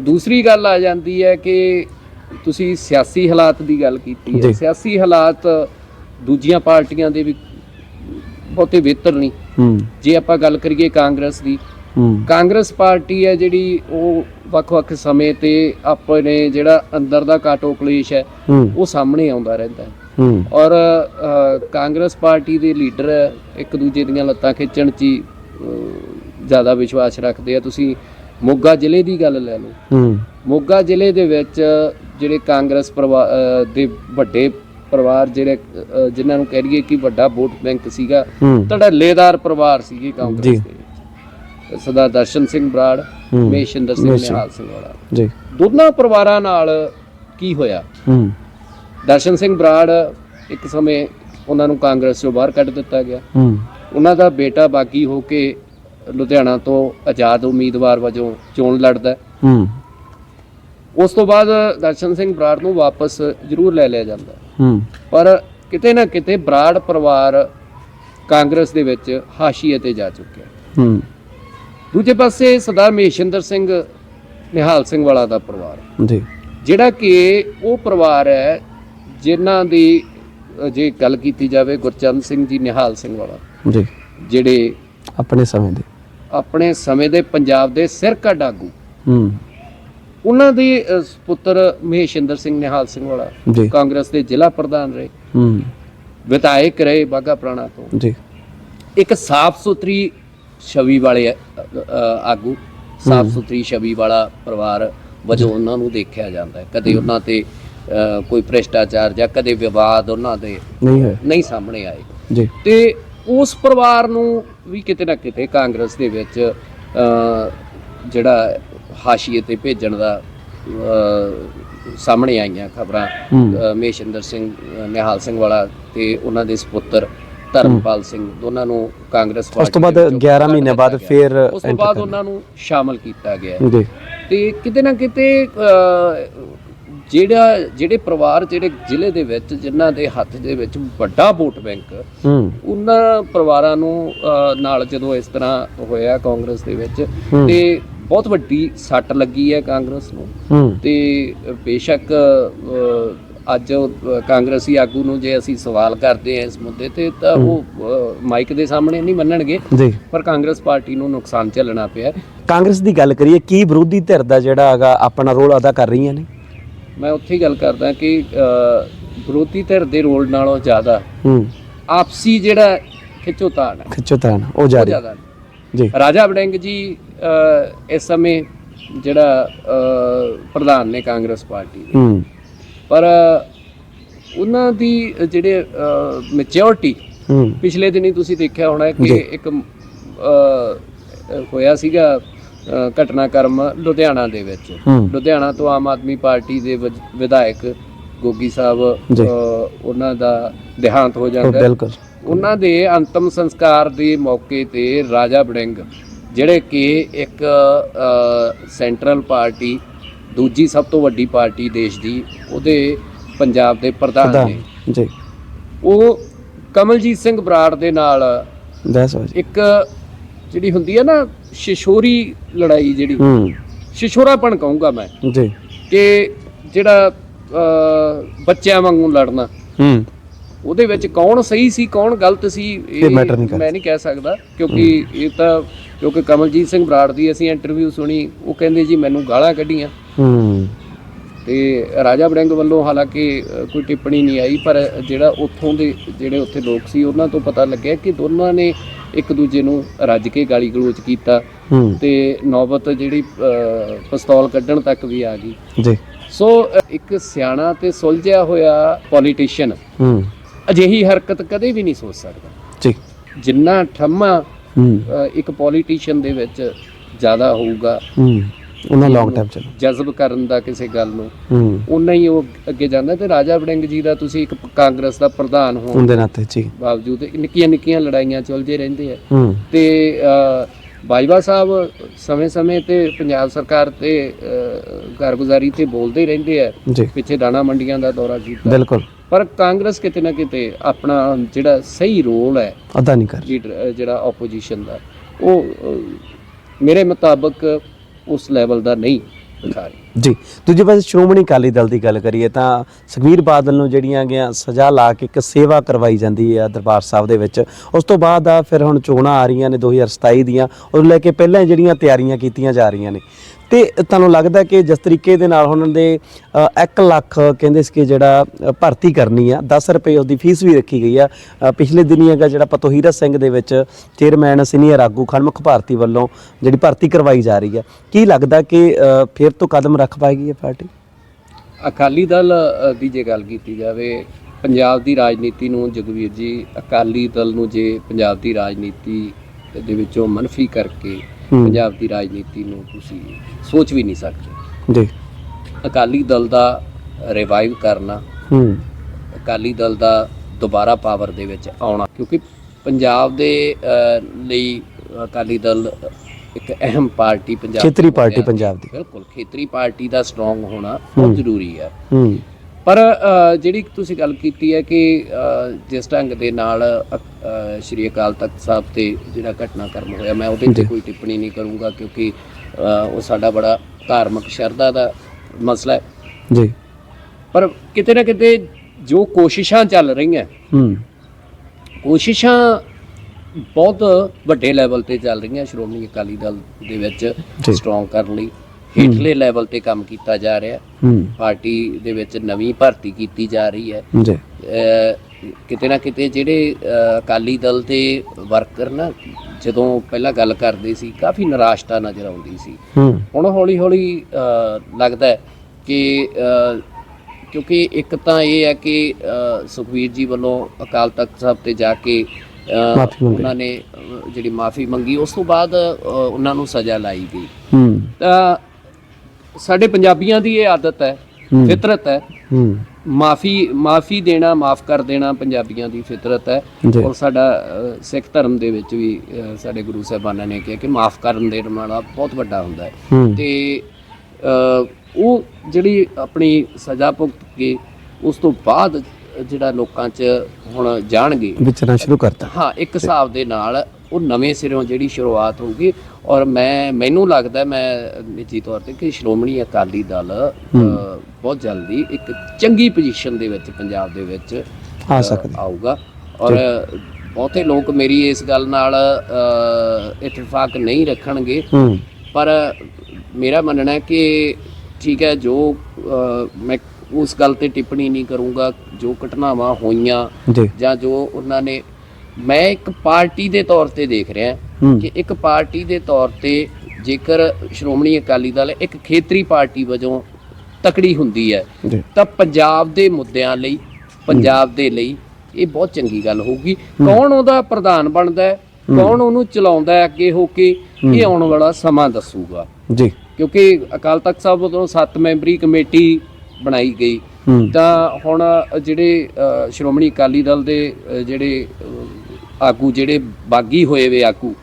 Speaker 2: ਦੂਸਰੀ ਗੱਲ ਆ ਜਾਂਦੀ ਹੈ ਕਿ ਤੁਸੀਂ ਸਿਆਸੀ ਹਾਲਾਤ ਦੀ ਗੱਲ ਕੀਤੀ ਹੈ। ਸਿਆਸੀ ਹਾਲਾਤ ਦੂਜੀਆਂ ਪਾਰਟੀਆਂ ਦੇ ਵੀ ਬਹੁਤੇ ਬਿਹਤਰ ਨਹੀਂ ਜੇ ਆਪਾਂ ਗੱਲ ਕਰੀਏ ਕਾਂਗਰਸ ਦੀ ਕਾਂਗਰਸ ਪਾਰਟੀ ਹੈ ਜਿਹੜੀ ਉਹ ਵੱਖ-ਵੱਖ ਸਮੇਂ ਤੇ ਆਪਣੇ ਜਿਹੜਾ ਅੰਦਰ ਦਾ ਕਾਟੋ ਕਲੇਸ਼ ਹੈ ਉਹ ਸਾਹਮਣੇ ਆਉਂਦਾ ਰਹਿੰਦਾ ਹੈ। ਔਰ ਕਾਂਗਰਸ ਪਾਰਟੀ ਦੇ ਲੀਡਰ ਇੱਕ ਦੂਜੇ ਦੀਆਂ ਲੱਤਾਂ ਖਿੱਚਣ 'ਚ ਹੀ ਜ਼ਿਆਦਾ ਵਿਸ਼ਵਾਸ ਰੱਖਦੇ ਆ। ਤੁਸੀਂ ਮੋਗਾ ਜ਼ਿਲ੍ਹੇ ਦੀ ਗੱਲ ਲੈ ਲਓ। ਮੋਗਾ ਜ਼ਿਲ੍ਹੇ ਦੇ ਵਿੱਚ ਜਿਹੜੇ ਕਾਂਗਰਸ ਪਰਿਵਾ- ਅ, ਦੇ ਵੱਡੇ ਪਰਿਵਾਰ ਜਿਹੜੇ ਜਿਨ੍ਹਾਂ ਨੂੰ ਕਹਿ ਲਈਏ ਕਿ ਵੱਡਾ ਵੋਟ ਬੈਂਕ ਸੀਗਾ ਧੜੱਲੇਦਾਰ ਪਰਿਵਾਰ ਸੀਗੇ। ਕਾਂਗਰਸ ਦੇ। ਸਰਦਾਰ ਦਰਸ਼ਨ ਸਿੰਘ ਬਰਾੜ। ਮੇਸ਼ਿੰਦਰ ਸਿੰਘ। ਨਿਹਾਲ ਸਿੰਘ ਵਾਲਾ।
Speaker 1: ਜੀ।
Speaker 2: ਦੋਨਾਂ ਪਰਿਵਾਰਾਂ ਨਾਲ ਕੀ ਹੋਇਆ?
Speaker 1: ਹੂੰ।
Speaker 2: ਦਰਸ਼ਨ ਸਿੰਘ ਬਰਾੜ ਇੱਕ ਸਮੇਂ ਉਹਨਾਂ ਨੂੰ ਕਾਂਗਰਸ ਤੋਂ ਬਾਹਰ ਕੱਢ ਦਿੱਤਾ ਗਿਆ।
Speaker 1: ਹੂੰ।
Speaker 2: ਉਹਨਾਂ ਦਾ ਬੇਟਾ ਬਾਗੀ ਹੋ ਕੇ ਲੁਧਿਆਣਾ ਤੋਂ ਆਜ਼ਾਦ ਉਮੀਦਵਾਰ ਵਜੋਂ ਚੋਣ ਲੜਦਾ ਹੈ। ਉਸ ਤੋਂ ਬਾਅਦ ਦਰਸ਼ਨ ਸਿੰਘ ਬਰਾੜ ਨੂੰ ਵਾਪਸ ਜ਼ਰੂਰ ਲੈ ਲਿਆ ਜਾਂਦਾ। ਹੂੰ। ਪਰ ਕਿਤੇ ਨਾ ਕਿਤੇ ਬਰਾੜ ਪਰਿਵਾਰ ਕਾਂਗਰਸ ਦੇ ਵਿੱਚ ਹਾਸ਼ੀਏ ਤੇ ਜਾ ਚੁੱਕਿਆ
Speaker 1: ਹੂੰ।
Speaker 2: ਦੂਜੇ ਪਾਸੇ ਸਰਦਾਰ ਮਹੇਸ਼ਿੰਦਰ ਸਿੰਘ ਨਿਹਾਲ ਸਿੰਘ ਵਾਲਾ ਦਾ ਪਰਿਵਾਰ।
Speaker 1: ਜੀ।
Speaker 2: ਜਿਹੜਾ ਕਿ ਉਹ ਪਰਿਵਾਰ ਹੈ ਜਿਨ੍ਹਾਂ ਦੀ ਜੇ ਗੱਲ ਕੀਤੀ ਜਾਵੇ ਗੁਰਚਰਨ ਸਿੰਘ ਜੀ ਨਿਹਾਲ ਸਿੰਘ ਵਾਲਾ।
Speaker 1: ਜੀ।
Speaker 2: ਜਿਹੜੇ
Speaker 1: ਆਪਣੇ ਸਮੇਂ ਦੇ।
Speaker 2: ਆਪਣੇ ਸਮੇਂ ਦੇ ਪੰਜਾਬ ਦੇ ਸਿਰਕੱਢ ਆਗੂ
Speaker 1: ਹੂੰ।
Speaker 2: ਉਹਨਾਂ ਦੇ ਪੁੱਤਰ ਮਹੇਸ਼ਿੰਦਰ ਸਿੰਘ ਨਿਹਾਲ ਸਿੰਘ ਵਾਲਾ। ਕਾਂਗਰਸ ਦੇ ਜ਼ਿਲ੍ਹਾ ਪ੍ਰਧਾਨ ਰਹੇ।
Speaker 1: ਹੂੰ।
Speaker 2: ਵਿਧਾਇਕ ਰਹੇ ਬਾਗਾ ਪੁਰਾਣਾ ਤੋਂ।
Speaker 1: ਜੀ।
Speaker 2: ਇੱਕ ਸਾਫ਼ ਸੁਥਰੀ ਛਵੀ ਵਾਲੇ ਆਗੂ ਸਾਫ਼ ਸੁਥਰੀ ਛਵੀ ਵਾਲਾ ਪਰਿਵਾਰ ਵਜੋਂ ਉਹਨਾਂ ਨੂੰ ਦੇਖਿਆ ਜਾਂਦਾ ਹੈ। ਕਦੇ ਉਹਨਾਂ ਤੇ ਕੋਈ ਭ੍ਰਿਸ਼ਟਾਚਾਰ ਜਾਂ ਕਦੇ ਵਿਵਾਦ ਉਹਨਾਂ ਦੇ
Speaker 1: ਨਹੀਂ ਹੈ
Speaker 2: ਨਹੀਂ ਸਾਹਮਣੇ ਆਏ।
Speaker 1: ਜੀ।
Speaker 2: ਤੇ ਉਸ ਪਰਿਵਾਰ ਨੂੰ ਵੀ ਕਿਤੇ ਨਾ ਕਿਤੇ ਕਾਂਗਰਸ ਦੇ ਵਿੱਚ ਜਿਹੜਾ ਹਾਸ਼ੀਏ ਤੇ ਭੇਜਣ ਦਾ ਸਾਹਮਣੇ ਆਈਆਂ ਖਬਰਾਂ ਮੇਸ਼ਿੰਦਰ ਸਿੰਘ ਨਿਹਾਲ ਸਿੰਘ ਵਾਲਾ ਤੇ ਉਹਨਾਂ ਦੇ ਸੁਪੁੱਤਰ ਧਰਮਪਾਲ ਸਿੰਘ ਦੋਨਾਂ ਨੂੰ ਕਾਂਗਰਸ
Speaker 1: ਉਸ ਤੋਂ ਬਾਅਦ
Speaker 2: ਦੇ ਵਿੱਚੋਂ
Speaker 1: 11
Speaker 2: ਕੱਢ
Speaker 1: ਮਹੀਨੇ ਬਾਅਦ। ਫਿਰ
Speaker 2: ਉਸ ਤੋਂ ਬਾਅਦ ਉਹਨਾਂ ਨੂੰ ਸ਼ਾਮਲ ਕੀਤਾ ਗਿਆ।
Speaker 1: ਜੀ।
Speaker 2: ਤੇ ਕਿਤੇ ਨਾ ਕਿਤੇ ਜਿਹੜਾ ਜਿਹੜੇ ਪਰਿਵਾਰ ਜਿਹੜੇ ਜ਼ਿਲ੍ਹੇ ਦੇ ਵਿੱਚ ਜਿਨ੍ਹਾਂ ਦੇ ਹੱਥ ਦੇ ਵਿੱਚ ਵੱਡਾ ਵੋਟ ਬੈਂਕ ਉਹਨਾਂ ਪਰਿਵਾਰਾਂ ਨੂੰ ਨਾਲ ਜਦੋਂ ਇਸ ਤਰ੍ਹਾਂ ਹੋਇਆ ਕਾਂਗਰਸ ਦੇ ਵਿੱਚ। ਤੇ ਬਹੁਤ ਵੱਡੀ ਸੱਟ ਲੱਗੀ ਹੈ ਕਾਂਗਰਸ ਨੂੰ। ਤੇ ਬੇਸ਼ੱਕ ਅੱਜ ਕਾਂਗਰਸੀ ਆਗੂ ਨੂੰ ਜੇ ਅਸੀਂ ਸਵਾਲ ਕਰਦੇ ਹਾਂ ਇਸ ਮੁੱਦੇ ਤੇ ਤਾਂ ਉਹ ਮਾਈਕ ਦੇ ਸਾਹਮਣੇ ਨਹੀਂ ਮੰਨਣਗੇ। ਪਰ ਕਾਂਗਰਸ ਪਾਰਟੀ ਨੂੰ ਨੁਕਸਾਨ ਝੱਲਣਾ ਪਿਆ।
Speaker 1: ਕਾਂਗਰਸ ਦੀ ਗੱਲ ਕਰੀਏ ਕੀ ਵਿਰੋਧੀ ਧਿਰ ਦਾ ਜਿਹੜਾ ਹੈਗਾ ਆਪਣਾ ਰੋਲ ਅਦਾ ਕਰ ਰਹੀਆਂ ਨੇ?
Speaker 2: ਮੈਂ ਉੱਥੇ ਹੀ ਗੱਲ ਕਰਦਾ ਕਿ ਵਿਰੋਧੀ ਧਿਰ ਦੇ ਰੋਲ ਨਾਲੋਂ ਜ਼ਿਆਦਾ ਆਪਸੀ ਜਿਹੜਾ ਖਿੱਚੋਤਾਣ ਹੈ।
Speaker 1: ਖਿੱਚੋ ਤਾਂ ਉਹ ਜਾਰੀ
Speaker 2: ਜ਼ਿਆਦਾ
Speaker 1: ਜੀ।
Speaker 2: ਰਾਜਾ ਵੜਿੰਗ ਜੀ ਇਸ ਸਮੇਂ ਜਿਹੜਾ ਪ੍ਰਧਾਨ ਨੇ ਕਾਂਗਰਸ ਪਾਰਟੀ ਦੇ।
Speaker 1: ਹੂੰ।
Speaker 2: ਪਰ ਉਹਨਾਂ ਦੀ ਜਿਹੜੇ ਮੈਚਿਓਰਿਟੀ ਪਿਛਲੇ ਦਿਨੀ ਤੁਸੀਂ ਦੇਖਿਆ ਹੋਣਾ ਕਿ। ਇੱਕ ਹੋਇਆ ਸੀਗਾ ਘਟਨਾਕ੍ਰਮ ਲੁਧਿਆਣਾ ਦੇ ਵਿੱਚ। ਲੁਧਿਆਣਾ ਤੋਂ ਆਮ ਆਦਮੀ ਪਾਰਟੀ ਦੇ ਵਿਧਾਇਕ ਗੋਗੀ ਸਾਹਿਬ ਉਹਨਾਂ ਦਾ ਦੇਹਾਂਤ ਹੋ ਜਾਂਦਾ। ਉਹਨਾਂ ਦੇ ਅੰਤਮ ਸੰਸਕਾਰ ਦੇ ਮੌਕੇ ਤੇ ਰਾਜਾ ਵੜਿੰਗ ਜਿਹੜੇ ਕਿ ਇੱਕ ਸੈਂਟਰਲ ਪਾਰਟੀ ਦੂਜੀ ਸਭ ਤੋਂ ਵੱਡੀ ਪਾਰਟੀ ਦੇਸ਼ ਦੀ ਉਹਦੇ ਪੰਜਾਬ ਦੇ ਪ੍ਰਧਾਨ ਨੇ।
Speaker 1: ਜੀ।
Speaker 2: ਉਹ ਕਮਲਜੀਤ ਸਿੰਘ ਬਰਾੜ ਦੇ ਨਾਲ
Speaker 1: ਦੱਸ ਵਜੇ
Speaker 2: ਇੱਕ ਜਿਹੜੀ ਹੁੰਦੀ ਹੈ ਨਾ ਸ਼ਿਸ਼ੋਰੀ ਲੜਾਈ ਜਿਹੜੀ।
Speaker 1: ਹੂੰ।
Speaker 2: ਸ਼ਿਸ਼ੋਰਾਪਣ ਕਹੂੰਗਾ ਮੈਂ।
Speaker 1: ਜੀ।
Speaker 2: ਕਿ ਜਿਹੜਾ ਬੱਚਿਆਂ ਵਾਂਗੂ ਲੜਨਾ।
Speaker 1: ਹੂੰ।
Speaker 2: ਉਹਦੇ ਵਿੱਚ ਕੌਣ ਸਹੀ ਸੀ ਕੌਣ ਗਲਤ ਸੀ
Speaker 1: ਇਹ।
Speaker 2: ਮੈਂ ਨਹੀਂ ਕਹਿ ਸਕਦਾ ਕਿਉਂਕਿ ਇਹ ਤਾਂ ਕਿਉਂਕਿ ਕਮਲਜੀਤ ਸਿੰਘ ਬਰਾੜ ਦੀ ਅਸੀਂ ਇੰਟਰਵਿਊ ਸੁਣੀ ਉਹ ਕਹਿੰਦੇ ਜੀ ਮੈਨੂੰ ਗਾਲਾਂ ਕੱਢੀਆਂ।
Speaker 1: ਹੂੰ।
Speaker 2: ਤੇ ਰਾਜਾ ਵੜਿੰਗ ਵੱਲੋਂ ਹਾਲਾਂਕਿ ਕੋਈ ਟਿੱਪਣੀ ਨਹੀਂ ਆਈ ਪਰ ਜਿਹੜਾ ਉੱਥੋਂ ਦੇ ਜਿਹੜੇ ਉੱਥੇ ਲੋਕ ਸੀ ਉਹਨਾਂ ਤੋਂ ਪਤਾ ਲੱਗਿਆ ਕਿ ਦੋਨਾਂ ਨੇ ਇੱਕ ਦੂਜੇ ਨੂੰ ਰੱਜ ਕੇ ਗਾਲੀ ਗਲੋਚ ਕੀਤਾ। ਤੇ ਨੌਬਤ ਜਿਹੜੀ ਪਿਸਤੌਲ ਕੱਢਣ ਤੱਕ ਵੀ ਆ ਗਈ।
Speaker 1: ਜੀ।
Speaker 2: ਸੋ ਇੱਕ ਸਿਆਣਾ ਤੇ ਸੁਲਝਿਆ ਹੋਇਆ ਪੋਲੀਟੀਸ਼ੀਅਨ
Speaker 1: ਹੂੰ।
Speaker 2: ਅਜਿਹੀ ਹਰਕਤ ਕਦੇ ਵੀ ਨਹੀਂ ਸੋਚ ਸਕਦਾ।
Speaker 1: ਜੀ।
Speaker 2: ਜਿੰਨਾ ਠੰਮਾ ਅ, ਇੱਕ ਪੋਲੀਟੀਸ਼ੀਅਨ ਦੇ ਵਿੱਚ ਜ਼ਿਆਦਾ ਹੋਊਗਾ।
Speaker 1: ਹੂੰ। ਉਹਨਾਂ ਲੌਂਗ ਟਾਈਮ ਚੱਲ
Speaker 2: ਜਜ਼ਬ ਕਰਨ ਦਾ ਕਿਸੇ ਗੱਲ ਨੂੰ।
Speaker 1: ਹੂੰ।
Speaker 2: ਉਨਾ ਹੀ ਉਹ ਅੱਗੇ ਜਾਂਦਾ ਤੇ ਰਾਜਾ ਵੜਿੰਗ ਜੀ ਦਾ ਤੁਸੀਂ ਇੱਕ ਕਾਂਗਰਸ ਦਾ ਪ੍ਰਧਾਨ ਹੋਣ
Speaker 1: ਉਹਦੇ ਨਾਤੇ ਜੀ।
Speaker 2: ਬਾਵਜੂਦ ਨਿੱਕੀਆਂ ਨਿੱਕੀਆਂ ਲੜਾਈਆਂ ਚੱਲਦੇ ਰਹਿੰਦੇ ਆ।
Speaker 1: ਹੂੰ।
Speaker 2: ਤੇ ਅ, ਬਾਜਵਾ ਸਾਹਿਬ ਸਮੇਂ-ਸਮੇਂ ਤੇ ਪੰਜਾਬ ਸਰਕਾਰ ਤੇ ਅ, ਕਾਰਗੁਜ਼ਾਰੀ ਤੇ ਬੋਲਦੇ ਰਹਿੰਦੇ ਆ।
Speaker 1: ਜੀ।
Speaker 2: ਪਿੱਛੇ ਦਾਣਾ ਮੰਡੀਆਂ ਦਾ ਦੌਰਾ ਕੀਤਾ।
Speaker 1: ਬਿਲਕੁਲ।
Speaker 2: ਪਰ ਕਾਂਗਰਸ ਕਿਤੇ ਨਾ ਕਿਤੇ ਆਪਣਾ ਜਿਹੜਾ ਸਹੀ ਰੋਲ ਹੈ
Speaker 1: ਅਦਾ ਨਹੀਂ ਕਰ
Speaker 2: ਜਿਹੜਾ ਆਪੋਜੀਸ਼ਨ ਦਾ ਉਹ ਮੇਰੇ ਮੁਤਾਬਕ ਉਸ ਲੈਵਲ ਦਾ ਨਹੀਂ ਦਿਖਾ ਰਹੀ।
Speaker 1: ਜੀ ਦੂਜੇ ਪਾਸੇ ਸ਼੍ਰੋਮਣੀ ਅਕਾਲੀ ਦਲ ਦੀ ਗੱਲ ਕਰੀਏ ਤਾਂ ਸੁਖਬੀਰ ਬਾਦਲ ਨੂੰ ਜਿਹੜੀਆਂ ਗਿਆ ਸਜ਼ਾ ਲਾ ਕੇ ਇੱਕ ਸੇਵਾ ਕਰਵਾਈ ਜਾਂਦੀ ਹੈ ਦਰਬਾਰ ਸਾਹਿਬ ਦੇ ਵਿੱਚ। ਉਸ ਤੋਂ ਬਾਅਦ ਆ ਫਿਰ ਹੁਣ ਚੋਣਾਂ ਆ ਰਹੀਆਂ ਨੇ 2027 ਦੀਆਂ ਉਹ ਲੈ ਕੇ ਪਹਿਲਾਂ ਜਿਹੜੀਆਂ ਤਿਆਰੀਆਂ ਕੀਤੀਆਂ ਜਾ ਰਹੀਆਂ ਨੇ। ਤੇ ਤੁਹਾਨੂੰ ਲੱਗਦਾ ਕਿ ਜਿਸ ਤਰੀਕੇ ਦੇ ਨਾਲ ਉਹਨਾਂ ਦੇ 1 ਲੱਖ ਕਹਿੰਦੇ ਸੀ ਕਿ ਜਿਹੜਾ ਭਰਤੀ ਕਰਨੀ ਆ 10 ਰੁਪਏ ਉਹਦੀ ਫੀਸ ਵੀ ਰੱਖੀ ਗਈ ਆ। ਪਿਛਲੇ ਦਿਨੀ ਹੈਗਾ ਜਿਹੜਾ ਪਤੋਹੀਰਾ ਸਿੰਘ ਦੇ ਵਿੱਚ ਚੇਅਰਮੈਨ ਸੀਨੀਅਰ ਆਗੂ ਖਣਮੁਖ ਭਾਰਤੀ ਵੱਲੋਂ ਜਿਹੜੀ ਭਰਤੀ ਕਰਵਾਈ ਜਾ ਰਹੀ ਹੈ ਕੀ ਲੱਗਦਾ ਕਿ ਫਿਰ ਤੋਂ ਕਦਮ ਰੱਖ ਪਾਏਗੀ ਇਹ ਪਾਰਟੀ?
Speaker 2: ਅਕਾਲੀ ਦਲ ਦੀ ਜੇ ਗੱਲ ਕੀਤੀ ਜਾਵੇ, ਪੰਜਾਬ ਦੀ ਰਾਜਨੀਤੀ ਨੂੰ ਜਗਵੀਰ ਜੀ, ਅਕਾਲੀ ਦਲ ਨੂੰ ਜੇ ਪੰਜਾਬ ਦੀ ਰਾਜਨੀਤੀ ਦੇ ਵਿੱਚੋਂ ਮਨਫੀ ਕਰਕੇ ਪੰਜਾਬ ਦੀ ਰਾਜਨੀਤੀ ਨੂੰ ਤੁਸੀਂ ਸੋਚ ਵੀ ਨਹੀਂ ਸਕਦੇ।
Speaker 1: ਜੀ।
Speaker 2: ਅਕਾਲੀ ਦਲ ਦਾ ਰਿਵਾਈਵ ਕਰਨਾ
Speaker 1: ਹੂੰ।
Speaker 2: ਅਕਾਲੀ ਦਲ ਦਾ ਦੁਬਾਰਾ ਪਾਵਰ ਦੇ ਵਿੱਚ ਆਉਣਾ ਕਿਉਂਕਿ ਪੰਜਾਬ ਦੇ ਲਈ ਅਕਾਲੀ ਦਲ ਇੱਕ ਅਹਿਮ ਪਾਰਟੀ ਪੰਜਾਬ
Speaker 1: ਖੇਤਰੀ ਪਾਰਟੀ। ਪੰਜਾਬ ਦੀ।
Speaker 2: ਬਿਲਕੁਲ ਖੇਤਰੀ ਪਾਰਟੀ ਦਾ ਸਟਰੋਂਗ ਹੋਣਾ ਬਹੁਤ ਜ਼ਰੂਰੀ ਹੈ।
Speaker 1: ਹੂੰ।
Speaker 2: ਪਰ ਜਿਹੜੀ ਤੁਸੀਂ ਗੱਲ ਕੀਤੀ ਹੈ ਕਿ ਜਿਸ ਢੰਗ ਦੇ ਨਾਲ ਸ਼੍ਰੀ ਅਕਾਲ ਤਖਤ ਸਾਹਿਬ ਤੇ ਜਿਹੜਾ ਘਟਨਾਕ੍ਰਮ ਹੋਇਆ ਮੈਂ ਉਹਦੇ ਤੇ। ਕੋਈ ਟਿੱਪਣੀ ਨਹੀਂ ਕਰੂੰਗਾ ਕਿਉਂਕਿ ਉਹ ਸਾਡਾ ਬੜਾ ਧਾਰਮਿਕ ਸ਼ਰਧਾ ਦਾ ਮਸਲਾ ਹੈ
Speaker 1: ਜੀ
Speaker 2: ਪਰ ਕਿਤੇ ਨਾ ਕਿਤੇ ਜੋ ਕੋਸ਼ਿਸ਼ਾਂ ਚੱਲ ਰਹੀਆਂ
Speaker 1: ਹੂੰ
Speaker 2: ਕੋਸ਼ਿਸ਼ਾਂ ਬਹੁਤ ਵੱਡੇ ਲੈਵਲ ਤੇ ਚੱਲ ਰਹੀਆਂ ਸ਼੍ਰੋਮਣੀ ਅਕਾਲੀ ਦਲ ਦੇ ਵਿੱਚ। ਸਟਰੋਂਗ ਕਰਨ ਲਈ ਹੇਠਲੇ ਲੈਵਲ ਤੇ ਕੰਮ ਕੀਤਾ ਜਾ ਰਿਹਾ। ਪਾਰਟੀ ਦੇ ਵਿੱਚ ਨਵੀਂ ਭਰਤੀ ਕੀਤੀ ਜਾ ਰਹੀ ਹੈ।
Speaker 1: ਜੀ।
Speaker 2: ਕਿਤੇ ਨਾ ਕਿਤੇ ਜਿਹੜੇ ਅਕਾਲੀ ਦਲ ਦੇ ਵਰਕਰ ਨਾ ਜਦੋਂ ਪਹਿਲਾਂ ਗੱਲ ਕਰਦੇ ਸੀ ਕਾਫੀ ਨਿਰਾਸ਼ਤਾ ਨਜ਼ਰ ਆਉਂਦੀ ਸੀ। ਹੁਣ ਹੌਲੀ ਹੌਲੀ ਲੱਗਦਾ ਹੈ ਕਿ ਕਿਉਂਕਿ ਇੱਕ ਤਾਂ ਇਹ ਹੈ ਕਿ ਅ, ਸੁਖਬੀਰ ਜੀ ਵੱਲੋਂ ਅਕਾਲ ਤਖਤ ਸਾਹਿਬ ਤੇ ਜਾ ਕੇ। ਉਹਨਾਂ ਨੇ ਜਿਹੜੀ ਮਾਫੀ ਮੰਗੀ ਉਸ ਤੋਂ ਬਾਅਦ ਉਹਨਾਂ ਨੂੰ ਸਜ਼ਾ ਲਾਈ ਗਈ। ਤਾਂ ਸਾਡੇ ਪੰਜਾਬੀਆਂ ਦੀ ਇਹ ਆਦਤ ਹੈ। ਫਿਤਰਤ ਹੈ। ਮਾਫੀ ਮਾਫੀ ਦੇਣਾ ਮਾਫ ਕਰ ਦੇਣਾ ਪੰਜਾਬੀਆਂ ਦੀ ਫਿਤਰਤ ਹੈ। ਔਰ ਸਾਡਾ ਸਿੱਖ ਧਰਮ ਦੇ ਵਿੱਚ ਵੀ ਸਾਡੇ ਗੁਰੂ ਸਾਹਿਬਾਨਾਂ ਨੇ ਕਿਹਾ ਕਿ ਮਾਫ ਕਰਨ ਦੇਣ ਵਾਲਾ ਬਹੁਤ ਵੱਡਾ ਹੁੰਦਾ ਹੈ। ਤੇ ਉਹ ਜਿਹੜੀ ਆਪਣੀ ਸਜ਼ਾ ਭੁਗਤ ਕੇ ਉਸ ਤੋਂ ਬਾਅਦ ਜਿਹੜਾ ਲੋਕਾਂ 'ਚ ਹੁਣ ਜਾਣਗੇ
Speaker 1: ਵਿਚਰਨਾ ਸ਼ੁਰੂ ਕਰਤਾ।
Speaker 2: ਹਾਂ ਇੱਕ ਹਿਸਾਬ ਦੇ ਨਾਲ ਉਹ ਨਵੇਂ ਸਿਰੋਂ ਜਿਹੜੀ ਸ਼ੁਰੂਆਤ ਹੋਊਗੀ। ਔਰ ਮੈਂ ਮੈਨੂੰ ਲੱਗਦਾ ਮੈਂ ਨਿੱਜੀ ਤੌਰ ਤੇ ਕਿ ਸ਼੍ਰੋਮਣੀ ਅਕਾਲੀ ਦਲ ਬਹੁਤ ਜਲਦੀ ਇੱਕ ਚੰਗੀ ਪੋਜੀਸ਼ਨ ਦੇ ਵਿੱਚ ਪੰਜਾਬ ਦੇ ਵਿੱਚ
Speaker 1: ਆ ਸਕਦਾ।
Speaker 2: ਆਊਗਾ। ਔਰ ਬਹੁਤੇ ਲੋਕ ਮੇਰੀ ਇਸ ਗੱਲ ਨਾਲ ਇਤਫਾਕ ਨਹੀਂ ਰੱਖਣਗੇ। ਪਰ ਮੇਰਾ ਮੰਨਣਾ ਹੈ ਕਿ ਠੀਕ ਹੈ ਜੋ ਮੈਂ ਉਸ ਗੱਲ ਤੇ ਟਿੱਪਣੀ ਨਹੀਂ ਕਰੂੰਗਾ ਜੋ ਘਟਨਾਵਾਂ ਹੋਈਆਂ
Speaker 1: ਜਾਂ
Speaker 2: ਜੋ ਉਹਨਾਂ ਨੇ ਮੈਂ ਇੱਕ ਪਾਰਟੀ ਦੇ ਤੌਰ ਤੇ ਦੇਖ ਰਿਹਾ ਕਿ ਇੱਕ ਪਾਰਟੀ ਦੇ ਤੌਰ ਤੇ ਜੇਕਰ ਸ਼੍ਰੋਮਣੀ ਅਕਾਲੀ ਦਲ ਇੱਕ ਖੇਤਰੀ ਪਾਰਟੀ ਵਜੋਂ ਤਕੜੀ ਹੁੰਦੀ ਹੈ ਤਾਂ ਪੰਜਾਬ ਦੇ ਮੁੱਦਿਆਂ ਲਈ ਪੰਜਾਬ ਦੇ ਲਈ ਇਹ ਬਹੁਤ ਚੰਗੀ ਗੱਲ ਹੋਊਗੀ। ਕੌਣ ਉਹਦਾ ਪ੍ਰਧਾਨ ਬਣਦਾ ਹੈ? ਕੌਣ ਉਹਨੂੰ ਚਲਾਉਂਦਾ ਹੈ ਅੱਗੇ ਹੋ ਕੇ? ਇਹ ਆਉਣ ਵਾਲਾ ਸਮਾਂ ਦੱਸੂਗਾ।
Speaker 1: ਜੀ।
Speaker 2: ਕਿਉਂਕਿ ਅਕਾਲ ਤਖਤ ਸਾਹਿਬ ਵੱਲੋਂ 7 ਮੈਂਬਰੀ ਕਮੇਟੀ ਬਣਾਈ ਗਈ। ਤਾਂ ਹੁਣ ਜਿਹੜੇ ਸ਼੍ਰੋਮਣੀ ਅਕਾਲੀ ਦਲ ਦੇ ਜਿਹੜੇ ਆਗੂ ਜਿਹੜੇ ਬਾਗੀ ਹੋਏ ਵੇ ਆਗੂ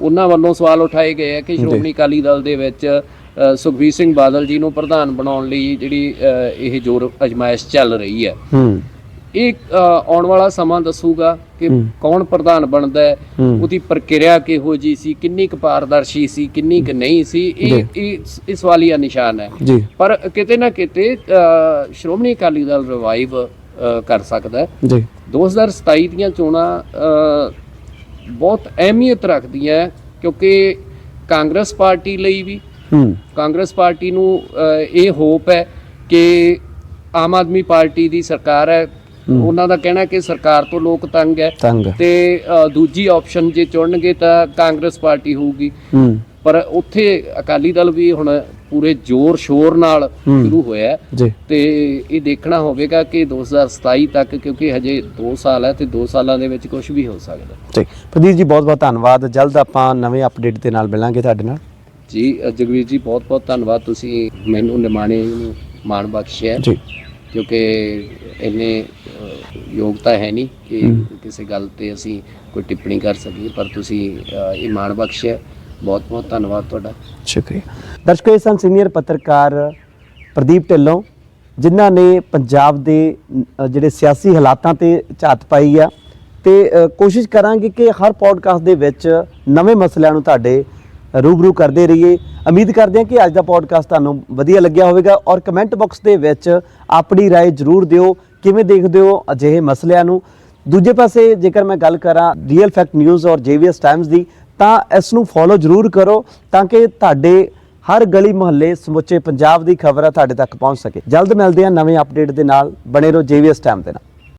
Speaker 2: ਉਹਨਾਂ ਵੱਲੋਂ ਸਵਾਲ ਉਠਾਏ ਗਏ ਆ ਕਿ ਸ਼੍ਰੋਮਣੀ ਅਕਾਲੀ ਦਲ ਦੇ ਵਿੱਚ ਸੁਖਬੀਰ ਸਿੰਘ ਬਾਦਲ ਜੀ ਨੂੰ ਪ੍ਰਧਾਨ ਬਣਾਉਣ ਲਈ ਜਿਹੜੀ ਇਹ ਜ਼ੋਰ ਅਜਮਾਇਸ਼ ਚੱਲ ਰਹੀ ਹੈ। ਇਹ ਆਉਣ ਵਾਲਾ ਸਮਾਂ ਦੱਸੂਗਾ ਕਿ ਕੌਣ ਪ੍ਰਧਾਨ ਬਣਦਾ ਹੈ। ਉਹਦੀ ਪ੍ਰਕਿਰਿਆ ਕਿਹੋ ਜੀ ਸੀ ਕਿੰਨੀ ਕੁ ਪਾਰਦਰਸ਼ੀ ਸੀ ਕਿੰਨੀ ਕੁ ਨਹੀਂ ਸੀ ਇਹ ਇਹ ਸਵਾਲੀਆ ਨਿਸ਼ਾਨ ਹੈ। ਪਰ ਕਿਤੇ ਨਾ ਕਿਤੇ ਸ਼੍ਰੋਮਣੀ ਅਕਾਲੀ ਦਲ ਰਿਵਾਈਵ ਕਰ ਸਕਦਾ ਹੈ। 2027 ਦੀਆਂ ਚੋਣਾਂ ਬਹੁਤ ਅਹਿਮੀਅਤ ਰੱਖਦੀਆਂ ਕਿਉਂਕਿ ਕਾਂਗਰਸ ਪਾਰਟੀ ਲਈ ਵੀ
Speaker 1: ਹੂੰ।
Speaker 2: ਕਾਂਗਰਸ ਪਾਰਟੀ ਨੂੰ ਇਹ ਹੋਪ ਹੈ ਕਿ ਆਮ ਆਦਮੀ ਪਾਰਟੀ ਦੀ ਸਰਕਾਰ ਹੈ। ਉਹਨਾਂ ਦਾ ਕਹਿਣਾ ਹੈ ਕਿ ਸਰਕਾਰ ਤੋਂ ਲੋਕ ਤੰਗ ਹੈ। ਤੇ ਦੂਜੀ ਆਪਸ਼ਨ ਜੇ ਚੁਣਨਗੇ ਤਾਂ ਕਾਂਗਰਸ ਪਾਰਟੀ ਹੋਊਗੀ। ਪਰ ਉੱਥੇ ਅਕਾਲੀ ਦਲ ਵੀ ਹੁਣ ਪੂਰੇ ਜ਼ੋਰ ਸ਼ੋਰ ਨਾਲ ਸ਼ੁਰੂ ਹੋਇਆ ਹੈ। ਤੇ ਇਹ ਦੇਖਣਾ ਹੋਵੇਗਾ ਕਿ 2027 ਤੱਕ ਕਿਉਂਕਿ ਹਜੇ 2 ਸਾਲ ਹੈ ਤੇ 2 ਸਾਲਾਂ ਦੇ ਵਿੱਚ ਕੁਝ ਵੀ ਹੋ ਸਕਦਾ
Speaker 1: ਜੀ। ਪ੍ਰਦੀਪ ਜੀ ਬਹੁਤ ਬਹੁਤ ਧੰਨਵਾਦ। ਜਲਦ ਆਪਾਂ ਨਵੇਂ ਅਪਡੇਟ ਦੇ ਨਾਲ ਮਿਲਾਂਗੇ ਤੁਹਾਡੇ ਨਾਲ।
Speaker 2: ਜੀ ਜਗਵੀਰ ਜੀ ਬਹੁਤ ਬਹੁਤ ਧੰਨਵਾਦ। ਤੁਸੀਂ ਮੈਨੂੰ ਨਿਮਾਣੇ ਨੂੰ ਮਾਣ ਬਖਸ਼ਿਆ
Speaker 1: ਜੀ।
Speaker 2: ਕਿਉਂਕਿ ਅ, ਯੋਗਤਾ ਹੈ ਨਹੀਂ ਕਿ ਕਿਸੇ ਗੱਲ ਤੇ ਅਸੀਂ ਕੋਈ ਟਿੱਪਣੀ ਕਰ ਸਕੀਏ ਪਰ ਤੁਸੀਂ ਇਹ ਮਾਣ ਬਖਸ਼ਿਆ ਬਹੁਤ ਬਹੁਤ ਧੰਨਵਾਦ ਤੁਹਾਡਾ
Speaker 1: ਸ਼ੁਕਰੀਆ ਦਰਸ਼ਕੋ ਇਹ ਸਨ ਸੀਨੀਅਰ ਪੱਤਰਕਾਰ ਪ੍ਰਦੀਪ ਢਿੱਲੋਂ ਜਿਨ੍ਹਾਂ ਨੇ ਪੰਜਾਬ ਦੇ ਅ, ਜਿਹੜੇ ਸਿਆਸੀ ਹਾਲਾਤਾਂ ਤੇ ਝਾਤ ਪਾਈ ਆ ਤੇ ਅ, ਕੋਸ਼ਿਸ਼ ਕਰਾਂਗੇ ਕਿ ਹਰ ਪੋਡਕਾਸਟ ਦੇ ਵਿੱਚ ਨਵੇਂ ਮਸਲਿਆਂ ਨੂੰ ਤੁਹਾਡੇ ਰੂਬਰੂ ਕਰਦੇ ਰਹੀਏ ਉਮੀਦ ਕਰਦੇ ਹਾਂ ਕਿ ਅੱਜ ਦਾ ਪੋਡਕਾਸਟ ਤੁਹਾਨੂੰ ਵਧੀਆ ਲੱਗਿਆ ਹੋਵੇਗਾ ਔਰ ਕਮੈਂਟ ਬਾਕਸ ਦੇ ਵਿੱਚ ਆਪਣੀ رائے ਜ਼ਰੂਰ ਦਿਓ ਕਿਵੇਂ ਦੇਖਦੇ ਹੋ ਅਜਿਹੇ ਮਸਲਿਆਂ ਨੂੰ ਦੂਜੇ ਪਾਸੇ ਜੇਕਰ ਮੈਂ ਗੱਲ ਕਰਾਂ ਰੀਅਲ ਫੈਕਟ ਨਿਊਜ਼ ਔਰ ਜੇਵੀਐਸ ਟਾਈਮਜ਼ ਦੀ ਤਾਂ ਇਸ ਨੂੰ ਫੋਲੋ ਜ਼ਰੂਰ ਕਰੋ ਤਾਂ ਕਿ ਤੁਹਾਡੇ ਹਰ ਗਲੀ ਮੁਹੱਲੇ ਸਮੁੱਚੇ ਪੰਜਾਬ ਦੀ ਖਬਰ ਆ ਤੁਹਾਡੇ ਤੱਕ ਪਹੁੰਚ ਸਕੇ। ਜਲਦ ਮਿਲਦੇ ਹਾਂ ਨਵੇਂ ਅਪਡੇਟ ਦੇ ਨਾਲ। ਬਣੇ ਰਹੋ ਜੇਵੀਐਸ ਟਾਈਮ ਦੇ ਨਾਲ।